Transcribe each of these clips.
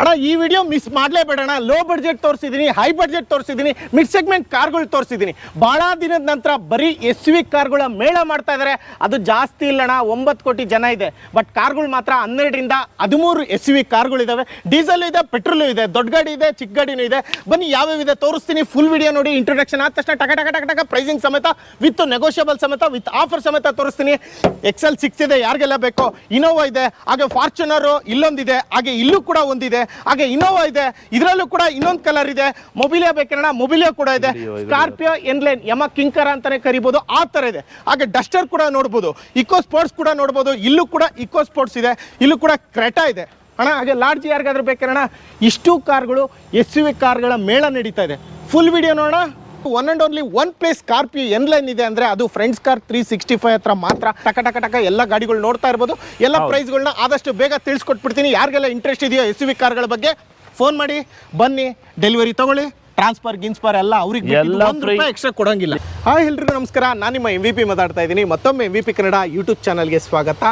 ಅಣ್ಣ, ಈ video miss ಮಾಡಲೇಬೇಡಣ ಲೋ ಬಡ್ಜೆಟ್ ತೋರಿಸಿದ್ದೀನಿ ಹೈ ಬಡ್ಜೆಟ್ ತೋರಿಸಿದ್ದೀನಿ ಮಿಡ್ ಸೆಗ್ಮೆಂಟ್ ಕಾರ್ಗಳು ತೋರಿಸಿದ್ದೀನಿ ಭಾಳ ದಿನದ ನಂತರ ಬರೀ ಎಸ್ ವಿ ಕಾರ್ಗಳ ಮೇಳ ಮಾಡ್ತಾ ಇದ್ದಾರೆ ಅದು ಜಾಸ್ತಿ ಇಲ್ಲಣ್ಣ ಒಂಬತ್ತು ಕೋಟಿ ಜನ ಇದೆ. ಬಟ್ ಕಾರ್ಗಳು ಮಾತ್ರ ಹನ್ನೆರಡರಿಂದ ಹದಿಮೂರು ಎಸ್ ವಿ ಕಾರ್ಗಳಿದ್ದಾವೆ ಡೀಸೆಲ್ ಇದೆ ಪೆಟ್ರೋಲು ಇದೆ, ದೊಡ್ಡ ಗಾಡಿ ಇದೆ ಚಿಕ್ಕ ಗಾಡಿನೂ ಇದೆ. ಬನ್ನಿ, ಯಾವ್ಯಾವ ಇದೆ ತೋರಿಸ್ತೀನಿ. ಫುಲ್ ವಿಡಿಯೋ ನೋಡಿ ಇಂಟ್ರೊಡಕ್ಷನ್ ಆದ ತಕ್ಷಣ ಟಕ ಟಕ ಟಕ ಟಕ ಪ್ರೈಸಿಂಗ್ ಸಮೇತ ವಿತ್ ನೆಗೋಷಿಯಬಲ್ ಸಮೇತ ವಿತ್ ಆಫರ್ ಸಮೇತ ತೋರಿಸ್ತೀನಿ. ಎಕ್ಸೆಲ್ ಸಿಕ್ಸ್ ಇದೆ, ಯಾರಿಗೆಲ್ಲ ಬೇಕೋ ಇನೋವಾ ಇದೆ, ಹಾಗೆ ಫಾರ್ಚುನರು ಇಲ್ಲೊಂದಿದೆ, ಹಾಗೆ ಇಲ್ಲೂ ಕೂಡ ಒಂದಿದೆ. ಹಾಗೆ ಇನೋವಾ ಇದೆ. ಇದರಲ್ಲೂ ಕೂಡ ಇನ್ನೊಂದು ಕಲರ್ ಇದೆ. ಮೊಬಿಲಿಯಾ ಬೇಕೇನ ಮೊಬಿಲಿಯಾ ಕೂಡ ಇದೆ. ಸ್ಕಾರ್ಪಿಯೋ ಎನ್ಲೈನ್ ಯಮ ಕಿಂಕರ ಅಂತಾನೆ ಕರಿಬೋದು. ಆ ಥರ ಇದೆ. ಹಾಗೆ ಡಸ್ಟರ್ ಕೂಡ ನೋಡ್ಬೋದು. ಇಕೋ ಸ್ಪೋರ್ಟ್ಸ್ ಕೂಡ ನೋಡ್ಬೋದು. ಇಲ್ಲೂ ಕೂಡ ಇಕೋ ಸ್ಪೋರ್ಟ್ಸ್ ಇದೆ. ಇಲ್ಲೂ ಕೂಡ ಕ್ರೆಟಾ ಇದೆ. ಅಣ್ಣ ಹಾಗೆ ಲಾಡ್ಜ್ ಯಾರಿಗಾದ್ರೂ ಬೇಕೇನ ಇಷ್ಟು ಕಾರ್ಗಳು ಎಸ್ ಯು ವಿ ಕಾರ್ಗಳ ಮೇಳ ನಡೀತಾ ಇದೆ. ಫುಲ್ ವಿಡಿಯೋ ನೋಡೋಣ. One and only one place Scorpio N line ಇದೆ ಅಂದ್ರೆ ಅದು friends car three sixty five ಹತ್ರ ಮಾತ್ರ ಟಕ ಟಕ ಟಕ ಎಲ್ಲ ಗಾಡಿಗಳು ನೋಡ್ತಾ ಇರ್ಬೋದು. ಎಲ್ಲ ಪ್ರೈಸ್ಗಳನ್ನ ಆದಷ್ಟು ಬೇಗ ತಿಳಿಸ್ಕೊಟ್ಬಿಡ್ತೀನಿ. ಯಾರಿಗೆಲ್ಲ ಇಂಟ್ರೆಸ್ಟ್ ಇದೆಯೋ ಎಸ್ ವಿ ಕಾರ್ಗಳ ಬಗ್ಗೆ ಫೋನ್ ಮಾಡಿ ಬನ್ನಿ ಡೆಲಿವರಿ ತಗೊಳ್ಳಿ ಟ್ರಾನ್ಸ್ಫರ್ ಗಿನ್ಸ್ಫರ್ ಎಲ್ಲ ಅವ್ರಿಗೆ ಎಲ್ಲ. ಎಕ್ಸ್ಟ್ರಾ ಕೊಡಂಗಿಲ್ಲ. ಹಾಯ್ ಎಲ್ರಿಗೂ ನಮಸ್ಕಾರ. ನಾನು ನಿಮ್ಮ ಎಂ ವಿ ಪಿ ಮಾತಾಡ್ತಾ ಇದ್ದೀನಿ. ಮತ್ತೊಮ್ಮೆ M V P Kannada YouTube ಚಾನಲ್ಗೆ ಸ್ವಾಗತ.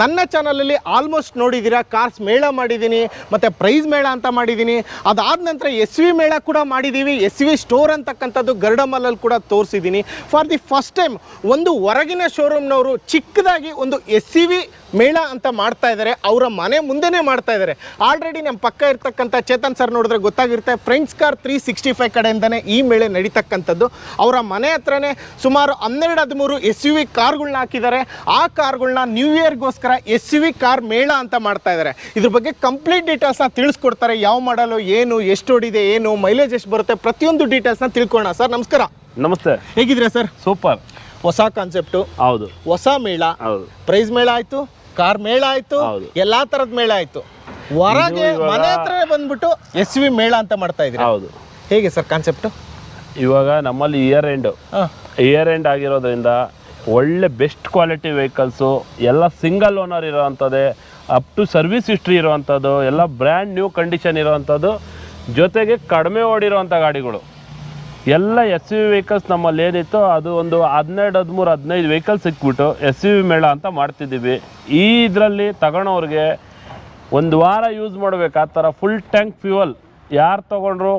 ನನ್ನ ಚಾನಲಲ್ಲಿ ಆಲ್ಮೋಸ್ಟ್ ನೋಡಿದ್ದೀರಾ ಕಾರ್ಸ್ ಮೇಳ ಮಾಡಿದ್ದೀನಿ, ಮತ್ತು ಪ್ರೈಸ್ ಮೇಳ ಅಂತ ಮಾಡಿದ್ದೀನಿ. ಅದಾದ ನಂತರ ಎಸ್ ವಿ ಮೇಳ ಕೂಡ ಮಾಡಿದ್ದೀವಿ. ಎಸ್ ವಿ ಸ್ಟೋರ್ ಅಂತಕ್ಕಂಥದ್ದು ಗರುಡಮಲ್ಲಲ್ಲಿ ಕೂಡ ತೋರಿಸಿದ್ದೀನಿ. ಫಾರ್ ದಿ ಫಸ್ಟ್ ಟೈಮ್ ಒಂದು ಹೊರಗಿನ ಶೋರೂಮ್ನವರು ಚಿಕ್ಕದಾಗಿ ಒಂದು ಎಸ್ ಸಿ ವಿ ಮೇಳ ಅಂತ ಮಾಡ್ತಾ ಇದ್ದಾರೆ ಅವರ ಮನೆ ಮುಂದೆನೇ ಮಾಡ್ತಾ ಇದ್ದಾರೆ ಆಲ್ರೆಡಿ ನಮ್ಮ ಪಕ್ಕ ಇರ್ತಕ್ಕಂಥ ಚೇತನ್ ಸರ್ ನೋಡಿದ್ರೆ ಗೊತ್ತಾಗಿರುತ್ತೆ friends car three sixty five ಕಡೆಯಿಂದನೇ ಈ ಮೇಳೆ ನಡೀತಕ್ಕಂಥದ್ದು. ಅವರ ಮನೆ ಹತ್ರನೇ ಸುಮಾರು ಹನ್ನೆರಡು ಹದಿಮೂರು ಎಸ್ ಯು ವಿ ಕಾರ್ಗಳನ್ನ ಹಾಕಿದ್ದಾರೆ. ಆ ಕಾರ್ಗಳನ್ನ ನ್ಯೂ ಇಯರ್ಗೋಸ್ಕರ ಎಸ್ ಯು ವಿ ಕಾರ್ ಮೇಳ ಅಂತ ಮಾಡ್ತಾ ಇದ್ದಾರೆ ಇದ್ರ ಬಗ್ಗೆ ಕಂಪ್ಲೀಟ್ ಡೀಟೇಲ್ಸ್ನ ತಿಳಿಸ್ಕೊಡ್ತಾರೆ. ಯಾವ ಮಾಡಲು ಏನು ಎಷ್ಟು ಓಡಿದೆ ಏನು ಮೈಲೇಜ್ ಎಷ್ಟು ಬರುತ್ತೆ ಪ್ರತಿಯೊಂದು ಡೀಟೇಲ್ಸ್ನ ತಿಳ್ಕೊಳ್ಳೋಣ. ಸರ್ ನಮಸ್ಕಾರ. ನಮಸ್ತೆ. ಹೇಗಿದ್ರೆ ಸರ್ ಸೂಪರ್. ಹೊಸ ಕಾನ್ಸೆಪ್ಟು ಹೌದು. ಹೊಸ ಮೇಳ. ಹೌದು. ಪ್ರೈಸ್ ಮೇಳ ಆಯ್ತು ಕಾರ್ ಮೇಳ ಆಯ್ತು. ಎಲ್ಲಾ ತರದ ಮೇಳ ಆಯ್ತು. ಹೊರಗೆ ಮನೆ ಹತ್ರ ಬಂದ್ಬಿಟ್ಟು ಎಸ್ ವಿ ಮೇಳ ಅಂತ ಮಾಡ್ತಾ ಇದ್ರಿ ಹೌದು. ಹೇಗೆ ಸರ್ ಕಾನ್ಸೆಪ್ಟ್ ಇವಾಗ ನಮ್ಮಲ್ಲಿ ಇಯರ್ ಎಂಡ್ ಇಯರ್ ಎಂಡ್ ಆಗಿರೋದ್ರಿಂದ ಒಳ್ಳೆ ಬೆಸ್ಟ್ ಕ್ವಾಲಿಟಿ ವೆಹಿಕಲ್ಸು ಎಲ್ಲ ಸಿಂಗಲ್ ಓನರ್ ಇರೋವಂಥದ್ದೇ ಅಪ್ ಟು ಸರ್ವಿಸ್ ಹಿಸ್ಟ್ರಿ ಇರುವಂಥದ್ದು ಎಲ್ಲ ಬ್ರ್ಯಾಂಡ್ ನ್ಯೂ ಕಂಡೀಷನ್ ಇರೋವಂಥದ್ದು ಜೊತೆಗೆ ಕಡಿಮೆ ಓಡಿರೋವಂಥ ಗಾಡಿಗಳು. ಎಲ್ಲ ಎಸ್ ಯು ವಿ ವೆಹಿಕಲ್ಸ್ ನಮ್ಮಲ್ಲಿ ಏನಿತ್ತು ಅದು ಒಂದು ಹದಿನೆರಡು ಹದಿಮೂರು ಹದಿನೈದು ವೆಹಿಕಲ್ಸ್ ಸಿಕ್ಬಿಟ್ಟು ಎಸ್ ಯು ವಿ ಮೇಳ ಅಂತ ಮಾಡ್ತಿದ್ದೀವಿ. ಈ ಇದರಲ್ಲಿ ತಗೊಳೋರಿಗೆ ಒಂದು ವಾರ ಯೂಸ್ ಮಾಡಬೇಕು. ಆ ಥರ ಫುಲ್ ಟ್ಯಾಂಕ್ ಫ್ಯೂಯಲ್ ಯಾರು ತಗೊಂಡ್ರು?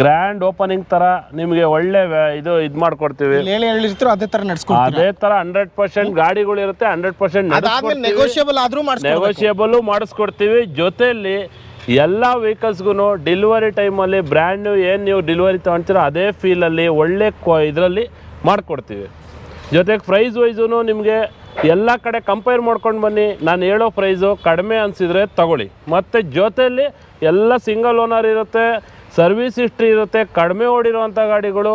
ಗ್ರ್ಯಾಂಡ್ ಓಪನಿಂಗ್ ಥರ ನಿಮಗೆ ಒಳ್ಳೆ ಇದು ಇದು ಮಾಡ್ಕೊಡ್ತೀವಿ. ಅದೇ ತರ ಅದೇ ಥರ ಹಂಡ್ರೆಡ್ ಪರ್ಸೆಂಟ್ ಗಾಡಿಗಳು ಇರುತ್ತೆ ಹಂಡ್ರೆಡ್ ಪರ್ಸೆಂಟ್ ನೆಗೋಷಿಯಬಲು ಮಾಡಿಸ್ಕೊಡ್ತೀವಿ. ಜೊತೆಯಲ್ಲಿ ಎಲ್ಲ ವೆಹಿಕಲ್ಸ್ಗೂ ಡೆಲಿವರಿ ಟೈಮಲ್ಲಿ ಬ್ರ್ಯಾಂಡ್ ಏನು ನೀವು ಡೆಲಿವರಿ ತೊಗೊಳ್ತೀರೋ ಅದೇ ಫೀಲಲ್ಲಿ ಒಳ್ಳೆ ಕ್ವಾ ಇದರಲ್ಲಿ ಮಾಡಿಕೊಡ್ತೀವಿ. ಜೊತೆಗೆ ಪ್ರೈಸ್ ವೈಸೂ ನಿಮಗೆ ಎಲ್ಲ ಕಡೆ ಕಂಪೇರ್ ಮಾಡ್ಕೊಂಡು ಬನ್ನಿ. ನಾನು ಹೇಳೋ ಪ್ರೈಸು ಕಡಿಮೆ ಅನಿಸಿದರೆ ತಗೊಳ್ಳಿ. ಮತ್ತು ಜೊತೆಯಲ್ಲಿ ಎಲ್ಲ ಸಿಂಗಲ್ ಓನರ್ ಇರುತ್ತೆ ಸರ್ವಿಸ್ ಹಿಸ್ಟ್ರಿ ಇರುತ್ತೆ, ಕಡಿಮೆ ಓಡಿರುವಂಥ ಗಾಡಿಗಳು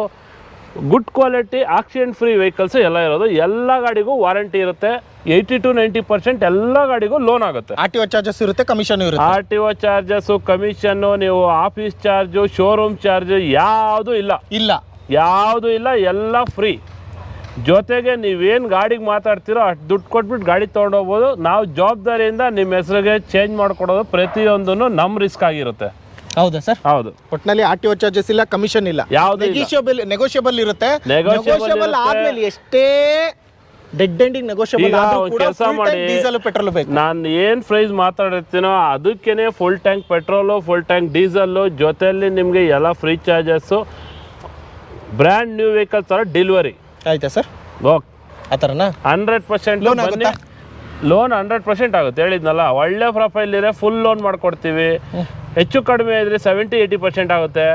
good quality accident free vehicles ಎಲ್ಲ ಇರೋದು. ಎಲ್ಲ ಗಾಡಿಗೂ ವಾರಂಟಿ ಇರುತ್ತೆ. ಏಯ್ಟಿ ಟು ನೈಂಟಿ ಪರ್ಸೆಂಟ್ ಎಲ್ಲ ಗಾಡಿಗೂ ಲೋನ್ ಆಗುತ್ತೆ. ಆರ್ ಟಿ ಒ ಚಾರ್ಜಸ್ ಇರುತ್ತೆ ಕಮಿಷನ್ ಇರುತ್ತೆ. R T O charges commission ನೀವು ಆಫೀಸ್ ಚಾರ್ಜು ಶೋರೂಮ್ ಚಾರ್ಜು ಯಾವುದು ಇಲ್ಲ. ಇಲ್ಲ. ಯಾವುದು ಇಲ್ಲ ಎಲ್ಲ ಫ್ರೀ ಜೊತೆಗೆ ನೀವೇನು ಗಾಡಿಗೆ ಮಾತಾಡ್ತೀರೋ ಅಷ್ಟು ದುಡ್ಡು ಕೊಟ್ಬಿಟ್ಟು ಗಾಡಿ ತೊಗೊಂಡೋಗ್ಬೋದು. ನಾವು ಜವಾಬ್ದಾರಿಯಿಂದ ನಿಮ್ಮ ಹೆಸರಿಗೆ ಚೇಂಜ್ ಮಾಡಿಕೊಡೋದು ಪ್ರತಿಯೊಂದೂ ನಮ್ಮ ರಿಸ್ಕ್ ಆಗಿರುತ್ತೆ. ಹೌದಾ ಸರ್? ಹೌದು. ಒಟ್ಟಿನಲ್ಲಿ ಆರ್ ಟಿ ಒ ಚಾರ್ಜಸ್ ಇಲ್ಲ ಕಮಿಷನ್ ಇಲ್ಲ. ಯಾವುದೂ ಇಲ್ಲ. ನೆಗೋಷಿಯಬಲ್ ನೆಗೋಷಿಯಬಲ್ ಇರುತ್ತೆ. Negotiable ನೆಗೋಷಿಯಬಲ್ ಇರುತ್ತೆ. ಆದ್ಮೇಲೆ ಎಷ್ಟೇ ಡೆಡ್ ಎಂಡಿಂಗ್ ನೆಗೋಷಿಯಬಲ್ ಈಗ ಆದ್ರೂ ಒಂದ್ ಕೂಡ ಮಾಡಿ. ಡೀಸೆಲ್ ಪೆಟ್ರೋಲ್ ಬೇಕು. ನಾನು ಏನು ಪ್ರೈಸ್ ಮಾತಾಡಿರ್ತೀನೋ ಅದಕ್ಕೇನೆ full tank petrol full tank diesel ಜೊತೆಯಲ್ಲಿ ನಿಮಗೆ ಎಲ್ಲ free charges brand new vehicles ಥರ ಡೆಲಿವರಿ ಆಯ್ತಾ ಸರ್? ಓಕೆ. ಆ ಥರನಾ ಹಂಡ್ರೆಡ್ ಪರ್ಸೆಂಟ್ Loan ಬನ್ನಿ. ಆಗುತ್ತಾ? ಲೋನ್ ಹಂಡ್ರೆಡ್ ಪರ್ಸೆಂಟ್ ಆಗುತ್ತೆ. ಹೇಳಿದ್ನಲ್ಲ, ಒಳ್ಳೆ ಪ್ರೊಫೈಲ್ ಇದ್ರೆ ಫುಲ್ ಲೋನ್ ಮಾಡ್ಕೊಡ್ತೀವಿ. ಹೆಚ್ಚು ಕಡಿಮೆ ಇದ್ರೆ ಸೆವೆಂಟಿ ಏಯ್ಟಿ ಪರ್ಸೆಂಟ್ ಆಗುತ್ತೆ.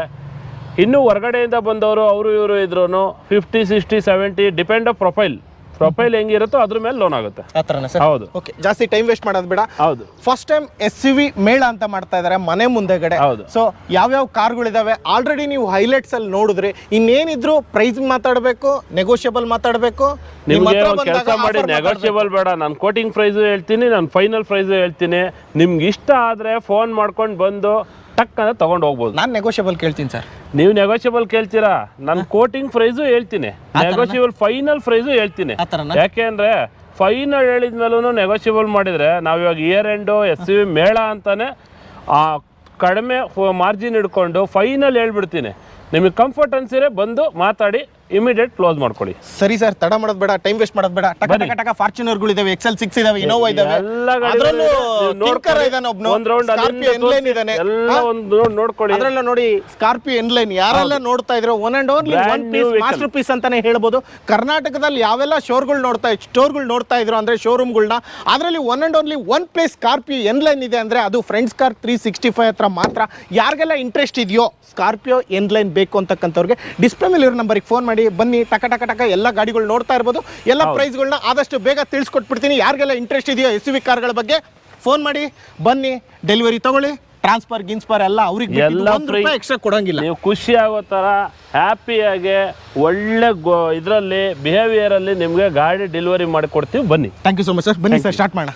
ಇನ್ನು ಹೊರಗಡೆಯಿಂದ ಬಂದವರು, ಅವರು, ಇವರು ಇದ್ರು fifty sixty seventy depend of profile profile ಹೆಂಗಿರುತ್ತೋ ಅದ್ರ ಮೇಲೆ ಲೋನ್ ಆಗುತ್ತೆ. ಸರ್? ಹೌದು. ಓಕೆ ಜಾಸ್ತಿ ಟೈಮ್ ವೇಸ್ಟ್ ಮಾಡೋದು ಬೇಡ. ಹೌದು. First time S U V ಮೇಳ ಅಂತ ಮಾಡ್ತಾ ಇದ್ದಾರೆ ಮನೆ ಮುಂದೆಗಡೆ. ಹೌದು. ಸೊ ಯಾವ್ಯಾವ ಕಾರ್ಗಳಿದಾವೆ? ಆಲ್ರೆಡಿ ನೀವು ಹೈಲೈಟ್ಸ್ ಅಲ್ಲಿ ನೋಡಿದ್ರಿ ಇನ್ನೇನಿದ್ರು ಪ್ರೈಸ್ ಮಾತಾಡಬೇಕು ನೆಗೋಷಿಯಬಲ್ ಮಾತಾಡಬೇಕು. ನಿಮಗೆ ಕೆಲಸ ಮಾಡಿ ನೆಗೋಷಿಯಬಲ್ ಬೇಡ. ನಾನು ಕೋಟಿಂಗ್ ಪ್ರೈಸು ಹೇಳ್ತೀನಿ ನಾನು ಫೈನಲ್ ಪ್ರೈಸು ಹೇಳ್ತೀನಿ. ನಿಮ್ಗೆ ಇಷ್ಟ ಆದರೆ ಫೋನ್ ಮಾಡ್ಕೊಂಡು ಬಂದು ಟಕ್ ಅಂತ ತೊಗೊಂಡು ಹೋಗ್ಬೋದು. ನಾನು ನೆಗೋಷಿಯಬಲ್ ಕೇಳ್ತೀನಿ ಸರ್. ನೀವು ನೆಗೋಷಿಯಬಲ್ ಕೇಳ್ತೀರಾ? ನಾನು ಕೋಟಿಂಗ್ ಪ್ರೈಸು ಹೇಳ್ತೀನಿ. ನೆಗೋಷಿಯಬಲ್ ಫೈನಲ್ ಪ್ರೈಸು ಹೇಳ್ತೀನಿ. ಯಾಕೆ ಥರನಾ? ಯಾಕೆಂದ್ರೆ ಫೈನಲ್ ಹೇಳಿದ್ಮೇಲೂ ನೆಗೋಷಿಯಬಲ್ ಮಾಡಿದರೆ ನಾವು ಇವಾಗ ಇಯರ್ ಎಂಡು ಎಸ್ ಸಿ ಮೇಳ ಅಂತಾನೆ ಆ ಕಡಿಮೆ ಮಾರ್ಜಿನ್ ಹಿಡ್ಕೊಂಡು ಫೈನಲ್ ಹೇಳ್ಬಿಡ್ತೀನಿ. ನಿಮಗೆ ಕಂಫರ್ಟ್ ಅನ್ಸಿದ್ರೆ ಬಂದು ಮಾತಾಡಿ. ಇಮಿಡಿಯೇಟ್ ಕ್ಲೋಸ್ ಮಾಡ್ಕೊಳ್ಳಿ. ಸರಿ ಸರ್ ತಡ ಮಾಡೋದು ಬೇಡ ಟೈಮ್ ವೇಸ್ಟ್ ಮಾಡೋದು ಬೇಡ. ಟಕ ಟಕ ಟಕ ಫಾರ್ಚುನರ್ಗಳು ಇದಾವೆ ಎಕ್ಸೆಲ್ ಸಿಕ್ಸ್ ಇದಾವೆ ಇನೋವಾ ಇದಾವೆ. ಎಲ್ಲ ಗಾಡಿ ಅದರಲ್ಲೂ ನೀವು ನೋಡ್ಕೊಳ್ಳಿ. ಇದಾನೆ ಒಬ್ನು. ಒಂದ್ ರೌಂಡ್ ಸ್ಕಾರ್ಪಿಯೋ ಎನ್ಲೈನ್ ಇದಾನೆ. ಎಲ್ಲ ಒಂದು ನೋಡ್ಕೊಳ್ಳಿ. ಅದರಲ್ಲ ನೋಡಿ ಸ್ಕಾರ್ಪಿಯೋ ಎನ್ಲೈನ್ ಯಾರೆಲ್ಲ ನೋಡ್ತಾ ಇದ್ರು? One and only Brand one new piece vehicle. Masterpiece ಅಂತಾನೆ ಹೇಳ್ಬೋದು. ಕರ್ನಾಟಕದಲ್ಲಿ ಯಾವೆಲ್ಲ ಶೋರ್ಗಳು ನೋಡ್ತಾ ಸ್ಟೋರ್ಗಳು ನೋಡ್ತಾ ಇದ್ರು ಅಂದ್ರೆ ಶೋರೂಮ್ಗಳನ್ನ ಅದರಲ್ಲಿ one and only one place Scorpio N line ಇದೆ ಅಂದ್ರೆ ಅದು friends car three sixty five ಹತ್ರ ಮಾತ್ರ. ಯಾರಿಗೆಲ್ಲ ಇಂಟ್ರೆಸ್ಟ್ ಇದೆಯೋ ಸ್ಕಾರ್ಪಿಯೋ ಎನ್ಲೈನ್ ಬೇಕು ಅಂತಕ್ಕಂಥವ್ರಿಗೆ ಡಿಸ್ಪ್ಲೇ ಮೇಲೆ ಇರೋ ನಂಬರ್ಗೆ ಫೋನ್ ಮಾಡಿ. ಬನ್ನಿ ಟಕ ಟಕ ಟಕ ಎಲ್ಲ ಗಾಡಿಗಳು ನೋಡ್ತಾ ಇರ್ಬೋದು. ಎಲ್ಲ ಪ್ರೈಸ್ಗಳನ್ನ ಆದಷ್ಟು ಬೇಗ ತಿಳಿಸ್ಕೊಟ್ಬಿಡ್ತೀನಿ. ಯಾರಿಗೆಲ್ಲ ಇಂಟ್ರೆಸ್ಟ್ ಇದೆಯೋ ಎಸ್ ವಿ ಕಾರ್ಗಳ ಬಗ್ಗೆ ಫೋನ್ ಮಾಡಿ ಬನ್ನಿ ಡೆಲಿವರಿ ತಗೊಳ್ಳಿ ಟ್ರಾನ್ಸ್ಫರ್ ಗಿನ್ಸ್ಫರ್ ಎಲ್ಲ ಅವ್ರಿಗೆ ಎಲ್ಲ. ಎಕ್ಸ್ಟ್ರಾ ಕೊಡಂಗಿಲ್ಲ. ನೀವು ಖುಷಿ ಆಗೋ ಥರ ಹ್ಯಾಪಿಯಾಗಿ ಒಳ್ಳೆ ಇದರಲ್ಲಿ ಇದರಲ್ಲಿ ಬಿಹೇವಿಯರಲ್ಲಿ ನಿಮಗೆ ಗಾಡಿ ಡೆಲಿವರಿ ಮಾಡಿ ಕೊಡ್ತೀವಿ ಬನ್ನಿ. Thank you so much sir ಬನ್ನಿ ಸರ್ ಸ್ಟಾರ್ಟ್ ಮಾಡೋಣ.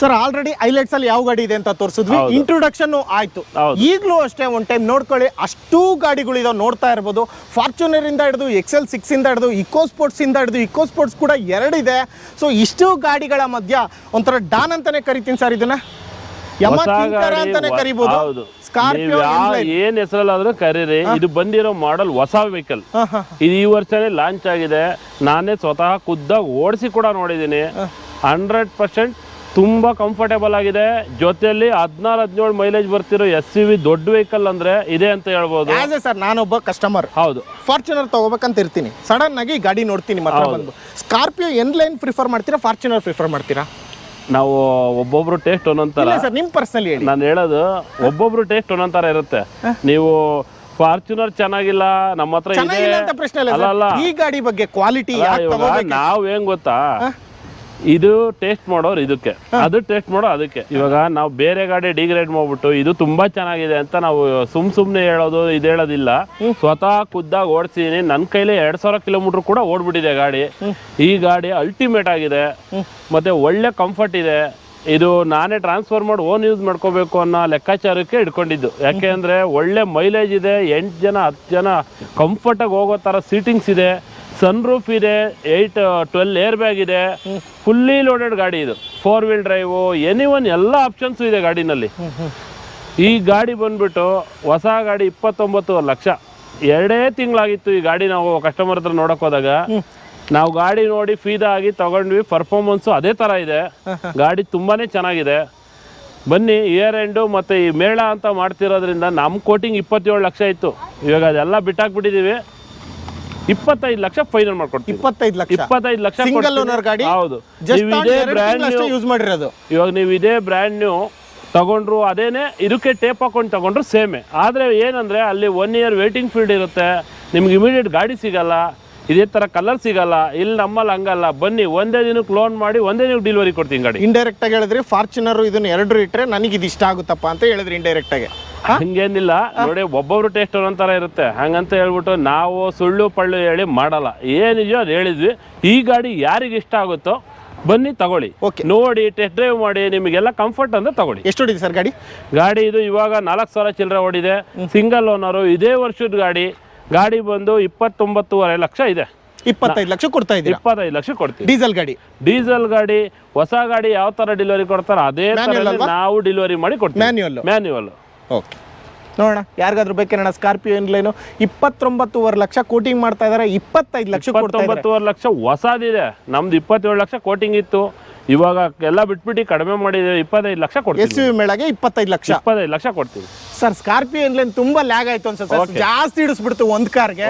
ಸರ್ ಆಲ್ರೆಡಿ ಹೈಲೈಟ್ಸ್ ಅಲ್ಲಿ ಯಾವ ಗಾಡಿ ಇದೆ ಅಂತ ತೋರಿಸಿದ್ವಿ. ಇಂಟ್ರೊಡಕ್ಷನ್ ಆಯ್ತು. ಈಗಲೂ ಅಷ್ಟೇ ಒನ್ ಟೈಮ್ ನೋಡ್ಕೊಳ್ಳಿ. ಅಷ್ಟು ಗಾಡಿಗಳು ಇದಾವೆ ನೋಡ್ತಾ ಇರ್ಬೋದು. ಫಾರ್ಚುನರ್ ಇಂದ ಹಿಡಿದು ಎಕ್ಸೆಲ್ ಸಿಕ್ಸ್ ಇಂದ ಹಿಡಿದು ಇಕೋ ಸ್ಪೋರ್ಟ್ಸ್ ಇಂದ ಹಿಡಿದು ಇಕೋ ಸ್ಪೋರ್ಟ್ಸ್ ಕೂಡ ಎರಡಿದೆ ಸೊ ಇಷ್ಟು ಗಾಡಿಗಳ ಮಧ್ಯ ಒಂಥರ ಡಾನ್ ಅಂತಾನೆ ಕರಿತೀನಿ ಸರ್ ಇದನ್ನ. ಅಂತಾನೆ ಕರಿಬಹುದು ಹೌದು. ಸ್ಕಾರ್ಪಿಯೋ ಏನ್ ಹೆಸರಲ್ಲಾದ್ರೂ ಕರೀರಿ. ಇದು ಬಂದಿರೋ ಮಾಡೆಲ್ ಹೊಸ ವೆಹಿಕಲ್ ಇದು ಈ ವರ್ಷನೇ ಲಾಂಚ್ ಆಗಿದೆ. ನಾನೇ ಸ್ವತಃ ಖುದ್ದಾಗ ಓಡಿಸಿ ಕೂಡ ನೋಡಿದೀನಿ ಹಂಡ್ರೆಡ್ ಪರ್ಸೆಂಟ್ ತುಂಬಾ ಕಂಫರ್ಟೇಬಲ್ ಆಗಿದೆ. ಜೊತೆಯಲ್ಲಿ ಹದಿನಾರು ಹದಿನೇಳು ಮೈಲೇಜ್ ಬರ್ತಿರೋ ಎಸ್ ಸಿ ವಿ ದೊಡ್ಡ ವೆಹಿಕಲ್ ಅಂದ್ರೆ ಇದೆ ಅಂತ ಹೇಳ್ಬೋದು. ಆಸ್ ಎ ಸರ್ ನಾನೊಬ್ಬ ಕಸ್ಟಮರ್ ಹೌದು. ಫಾರ್ಚುನರ್ ತಗೋಬೇಕಂತ ಇರ್ತೀನಿ. ಸಡನ್ ಆಗಿ ಗಾಡಿ ನೋಡ್ತೀನಿ ಮತ್ತೆ ಬಂದು ಸ್ಕಾರ್ಪಿಯೋ ಎನ್ ಲೈನ್ ಪ್ರಿಫರ್ ಮಾಡ್ತೀರಾ ಫಾರ್ಚುನರ್ ಪ್ರಿಫರ್ ಮಾಡ್ತೀರಾ? ನಾವು ಒಬ್ಬೊಬ್ರು ಟೇಸ್ಟ್ ಒಂದೊಂದ್ ತರ ಇಲ್ಲ ಸರ್ ನಿಮ್ ಪರ್ಸನಲಿ ಹೇಳಿ. ನಾನು ಹೇಳೋದು ಒಬ್ಬೊಬ್ರು ಟೇಸ್ಟ್ ಒಂದೊಂದ್ ತರ ಇರುತ್ತೆ ನೀವು ಫಾರ್ಚುನರ್ ಚೆನ್ನಾಗಿಲ್ಲ ನಮ್ಮ ಹತ್ರ ಇದೆ. ಚೆನ್ನಾಗಿಲ್ಲ ಅಂತ ಪ್ರಶ್ನೆ ಇಲ್ಲ ಅಲ್ಲ ಅಲ್ಲ. ಸರ್ ಈ ಗಾಡಿ ಬಗ್ಗೆ ಕ್ವಾಲಿಟಿ ಇವಾಗ ನಾವ್ ಏನ್ ಗೊತ್ತಾ? ಇದು ಟೇಸ್ಟ್ ಮಾಡೋರು ಇದಕ್ಕೆ. ಅದು ಟೇಸ್ಟ್ ಮಾಡೋ ಅದಕ್ಕೆ. ಇವಾಗ ನಾವು ಬೇರೆ ಗಾಡಿ ಡಿಗ್ರೇಡ್ ಮಾಡ್ಬಿಟ್ಟು ಇದು ತುಂಬಾ ಚೆನ್ನಾಗಿದೆ ಅಂತ ನಾವು ಸುಮ್ ಸುಮ್ನೆ ಹೇಳೋದು ಇದು ಹೇಳೋದಿಲ್ಲ. ಸ್ವತಃ ಖುದ್ದಾಗಿ ಓಡಿಸಿದೀನಿ. ನನ್ನ ಕೈಲಿ ಎರಡ್ ಸಾವಿರ ಕಿಲೋಮೀಟರ್ ಕೂಡ ಓಡ್ಬಿಟ್ಟಿದೆ ಗಾಡಿ. ಈ ಗಾಡಿ ಅಲ್ಟಿಮೇಟ್ ಆಗಿದೆ. ಮತ್ತೆ ಒಳ್ಳೆ ಕಂಫರ್ಟ್ ಇದೆ. ಇದು ನಾನೇ ಟ್ರಾನ್ಸ್ಫರ್ ಮಾಡಿ ಓನ್ ಯೂಸ್ ಮಾಡ್ಕೋಬೇಕು ಅನ್ನೋ ಲೆಕ್ಕಾಚಾರಕ್ಕೆ ಇಟ್ಕೊಂಡಿದ್ದು. ಯಾಕೆ ಅಂದರೆ ಒಳ್ಳೆ ಮೈಲೇಜ್ ಇದೆ ಎಂಟು ಜನ ಹತ್ತು ಜನ ಕಂಫರ್ಟಾಗಿ ಹೋಗೋ ಥರ ಸೀಟಿಂಗ್ಸ್ ಇದೆ. ಸನ್ ರೂಫ್ ಇದೆ ಏಯ್ಟ್ ಟ್ವೆಲ್ ಏರ್ ಬ್ಯಾಗ್ ಇದೆ. ಫುಲ್ಲಿ ಲೋಡೆಡ್ ಗಾಡಿ ಇದು. Four wheel drive any one ಎಲ್ಲ ಆಪ್ಷನ್ಸು ಇದೆ ಗಾಡಿನಲ್ಲಿ. ಈ ಗಾಡಿ ಬಂದ್ಬಿಟ್ಟು ಹೊಸ ಗಾಡಿ ಇಪ್ಪತ್ತೊಂಬತ್ತು ಲಕ್ಷ. ಎರಡೇ ತಿಂಗಳಾಗಿತ್ತು ಈ ಗಾಡಿ ನಾವು ಕಸ್ಟಮರ್ ಹತ್ರ ನೋಡಕ್ ಹೋದಾಗ. ನಾವು ಗಾಡಿ ನೋಡಿ ಫೀದಾ ಆಗಿ ತಗೊಂಡ್ವಿ ಪರ್ಫಾರ್ಮೆನ್ಸು ಅದೇ ಥರ ಇದೆ. ಗಾಡಿ ತುಂಬಾನೇ ಚೆನ್ನಾಗಿದೆ. ಬನ್ನಿ ಇಯರ್ ಎಂಡು ಮತ್ತು ಈ ಮೇಳ ಅಂತ ಮಾಡ್ತಿರೋದ್ರಿಂದ ನಮ್ಮ ಕೋಟಿಂಗ್ ಇಪ್ಪತ್ತೇಳು ಲಕ್ಷ ಇತ್ತು. ಇವಾಗ ಅದೆಲ್ಲ ಬಿಟ್ಟಾಕ್ಬಿಟ್ಟಿದ್ದೀವಿ ಇಪ್ಪತ್ತೈದು ಲಕ್ಷ ಫೈನಲ್ ಮಾಡ್ಕೊಡ್ತೀವಿ. ಇಪ್ಪತ್ತೈದು ಲಕ್ಷ. ಇಪ್ಪತ್ತೈದು ಲಕ್ಷ ಸಿಂಗಲ್ ಓನರ್ ಗಾಡಿ ಹೌದು. ನೀವು ಇದೇ ಬ್ರ್ಯಾಂಡ್ ಯೂಸ್ ಮಾಡಿರೋದು. ಇವಾಗ ನೀವು ಇದೇ ಬ್ರ್ಯಾಂಡ್ ನ್ಯೂ ತಗೊಂಡ್ರು ಅದೇನೆ ಇದಕ್ಕೆ ಟೇಪ್ ಹಾಕೊಂಡು ತಗೊಂಡ್ರು ಸೇಮೆ ಆದ್ರೆ ಏನಂದ್ರೆ ಅಲ್ಲಿ ಒನ್ ಇಯರ್ ವೇಟಿಂಗ್ ಫೀಲ್ಡ್ ಇರುತ್ತೆ ನಿಮ್ಗೆ ಇಮಿಡಿಯೇಟ್ ಗಾಡಿ ಸಿಗಲ್ಲ ಇದೇ ತರ ಕಲರ್ ಸಿಗಲ್ಲ ಇಲ್ಲಿ ನಮ್ಮಲ್ಲಿ ಹಂಗಲ್ಲ. ಬನ್ನಿ ಒಂದೇ ದಿನಕ್ಕೆ ಲೋನ್ ಮಾಡಿ ಒಂದೇ ದಿನಕ್ಕೆ ಡೆಲಿವರಿ ಕೊಡ್ತೀನಿ ಗಾಡಿ. ಇಂಡೈರೆಕ್ಟ್ ಆಗಿ ಹೇಳಿದ್ರಿ ಫಾರ್ಚುನರ್ ಇದನ್ನ ಎರಡು ಇಟ್ರೆ ನನಗೆ ಇದು ಇಷ್ಟ ಆಗುತ್ತಪ್ಪ ಅಂತ ಹೇಳಿದ್ರಿ ಇಂಡೈರೆಕ್ಟ್ ಆಗಿ. ಹಂಗೇನಿಲ್ಲ. ನೋಡಿ ಒಬ್ಬೊಬ್ರು ಟೇಸ್ಟ್ ಒಂಥರ ಇರುತ್ತೆ. ಹಂಗಂತ ಹೇಳ್ಬಿಟ್ಟು ನಾವು ಸುಳ್ಳು ಪಳ್ಳು ಹೇಳಿ ಮಾಡಲ್ಲ. ಏನಿದೆಯೋ ಅದು ಹೇಳಿದ್ವಿ. ಈ ಗಾಡಿ ಯಾರಿಗೆ ಇಷ್ಟ ಆಗುತ್ತೋ ಬನ್ನಿ ತಗೊಳ್ಳಿ. ಓಕೆ ನೋಡಿ ಟೆಸ್ಟ್ ಡ್ರೈವ್ ಮಾಡಿ ನಿಮಗೆಲ್ಲ ಕಂಫರ್ಟ್ ಅಂದ್ರೆ ತಗೊಳ್ಳಿ. ಎಷ್ಟು ಹೊಡಿದೆ ಸರ್ ಗಾಡಿ? ಗಾಡಿ ಇದು ಇವಾಗ ನಾಲ್ಕು ಸಾವಿರ ಚಿಲ್ಲರೆ ಓಡಿದೆ. ಸಿಂಗಲ್ ಓನರು ಇದೇ ವರ್ಷದ ಗಾಡಿ. ಗಾಡಿ ಬಂದು ಇಪ್ಪತ್ತೊಂಬತ್ತೂವರೆ ಲಕ್ಷ ಇದೆ. ಇಪ್ಪತ್ತೈದು ಲಕ್ಷ ಕೊಡ್ತಾ ಇದ್ದೀರಾ? ಇಪ್ಪತ್ತೈದು ಲಕ್ಷ ಕೊಡ್ತೀವಿ. ಡೀಸೆಲ್ ಗಾಡಿ? ಡೀಸೆಲ್ ಗಾಡಿ ಹೊಸ ಗಾಡಿ ಯಾವ ತರ ಡೆಲಿವರಿ ಕೊಡ್ತಾರೋ ಅದೇ ತರ ನಾವು ಡೆಲಿವರಿ ಮಾಡಿ ಕೊಡ್ತೀವಿ. ಮ್ಯಾನ್ಯುವಲ್ ಮ್ಯಾನ್ಯುವಲ್ ಓಕೆ ನೋಡೋಣ ಯಾರಿಗಾದ್ರೂ ಬೇಕೇನಣ್ಣ? ಸ್ಕಾರ್ಪಿಯೋ ಇನ್ಲೈನು ಇಪ್ಪತ್ತೊಂಬತ್ತೂವರೆ ಲಕ್ಷ ಕೋಟಿಂಗ್ ಮಾಡ್ತಾ ಇದಾರೆ ಇಪ್ಪತ್ತೈದು ಲಕ್ಷ ಇಪ್ಪತ್ತೊಂಬತ್ತೂವರೆ ಲಕ್ಷ ಹೊಸದಿದೆ ನಮ್ದು ಇಪ್ಪತ್ತೇಳು ಲಕ್ಷ ಕೋಟಿಂಗ್ ಇತ್ತು. ಇವಾಗ ಎಲ್ಲ ಬಿಟ್ಬಿಟ್ಟು ಕಡಿಮೆ ಮಾಡಿದ್ರೆ ಇಪ್ಪತ್ತೈದು ಲಕ್ಷ ಎಸ್ ಕೊಡ್ತೀವಿ ಯು ಮೇಳಗೆ ಇಪ್ಪತ್ತೈದು ಲಕ್ಷ. ಇಪ್ಪತ್ತೈದು ಲಕ್ಷ ಕೊಡ್ತೀವಿ ಸರ್ ಸ್ಕಾರ್ಪಿಯೋ ಏನ್ಲೈನ್ ತುಂಬಾ ಲ್ಯಾಗ್ ಆಯ್ತು ಅನ್ಸುತ್ತೆ ಜಾಸ್ತಿ ಇಡಿಸ್ಬಿಡ್ತು ಒಂದ್ ಕಾರ್ಗೆ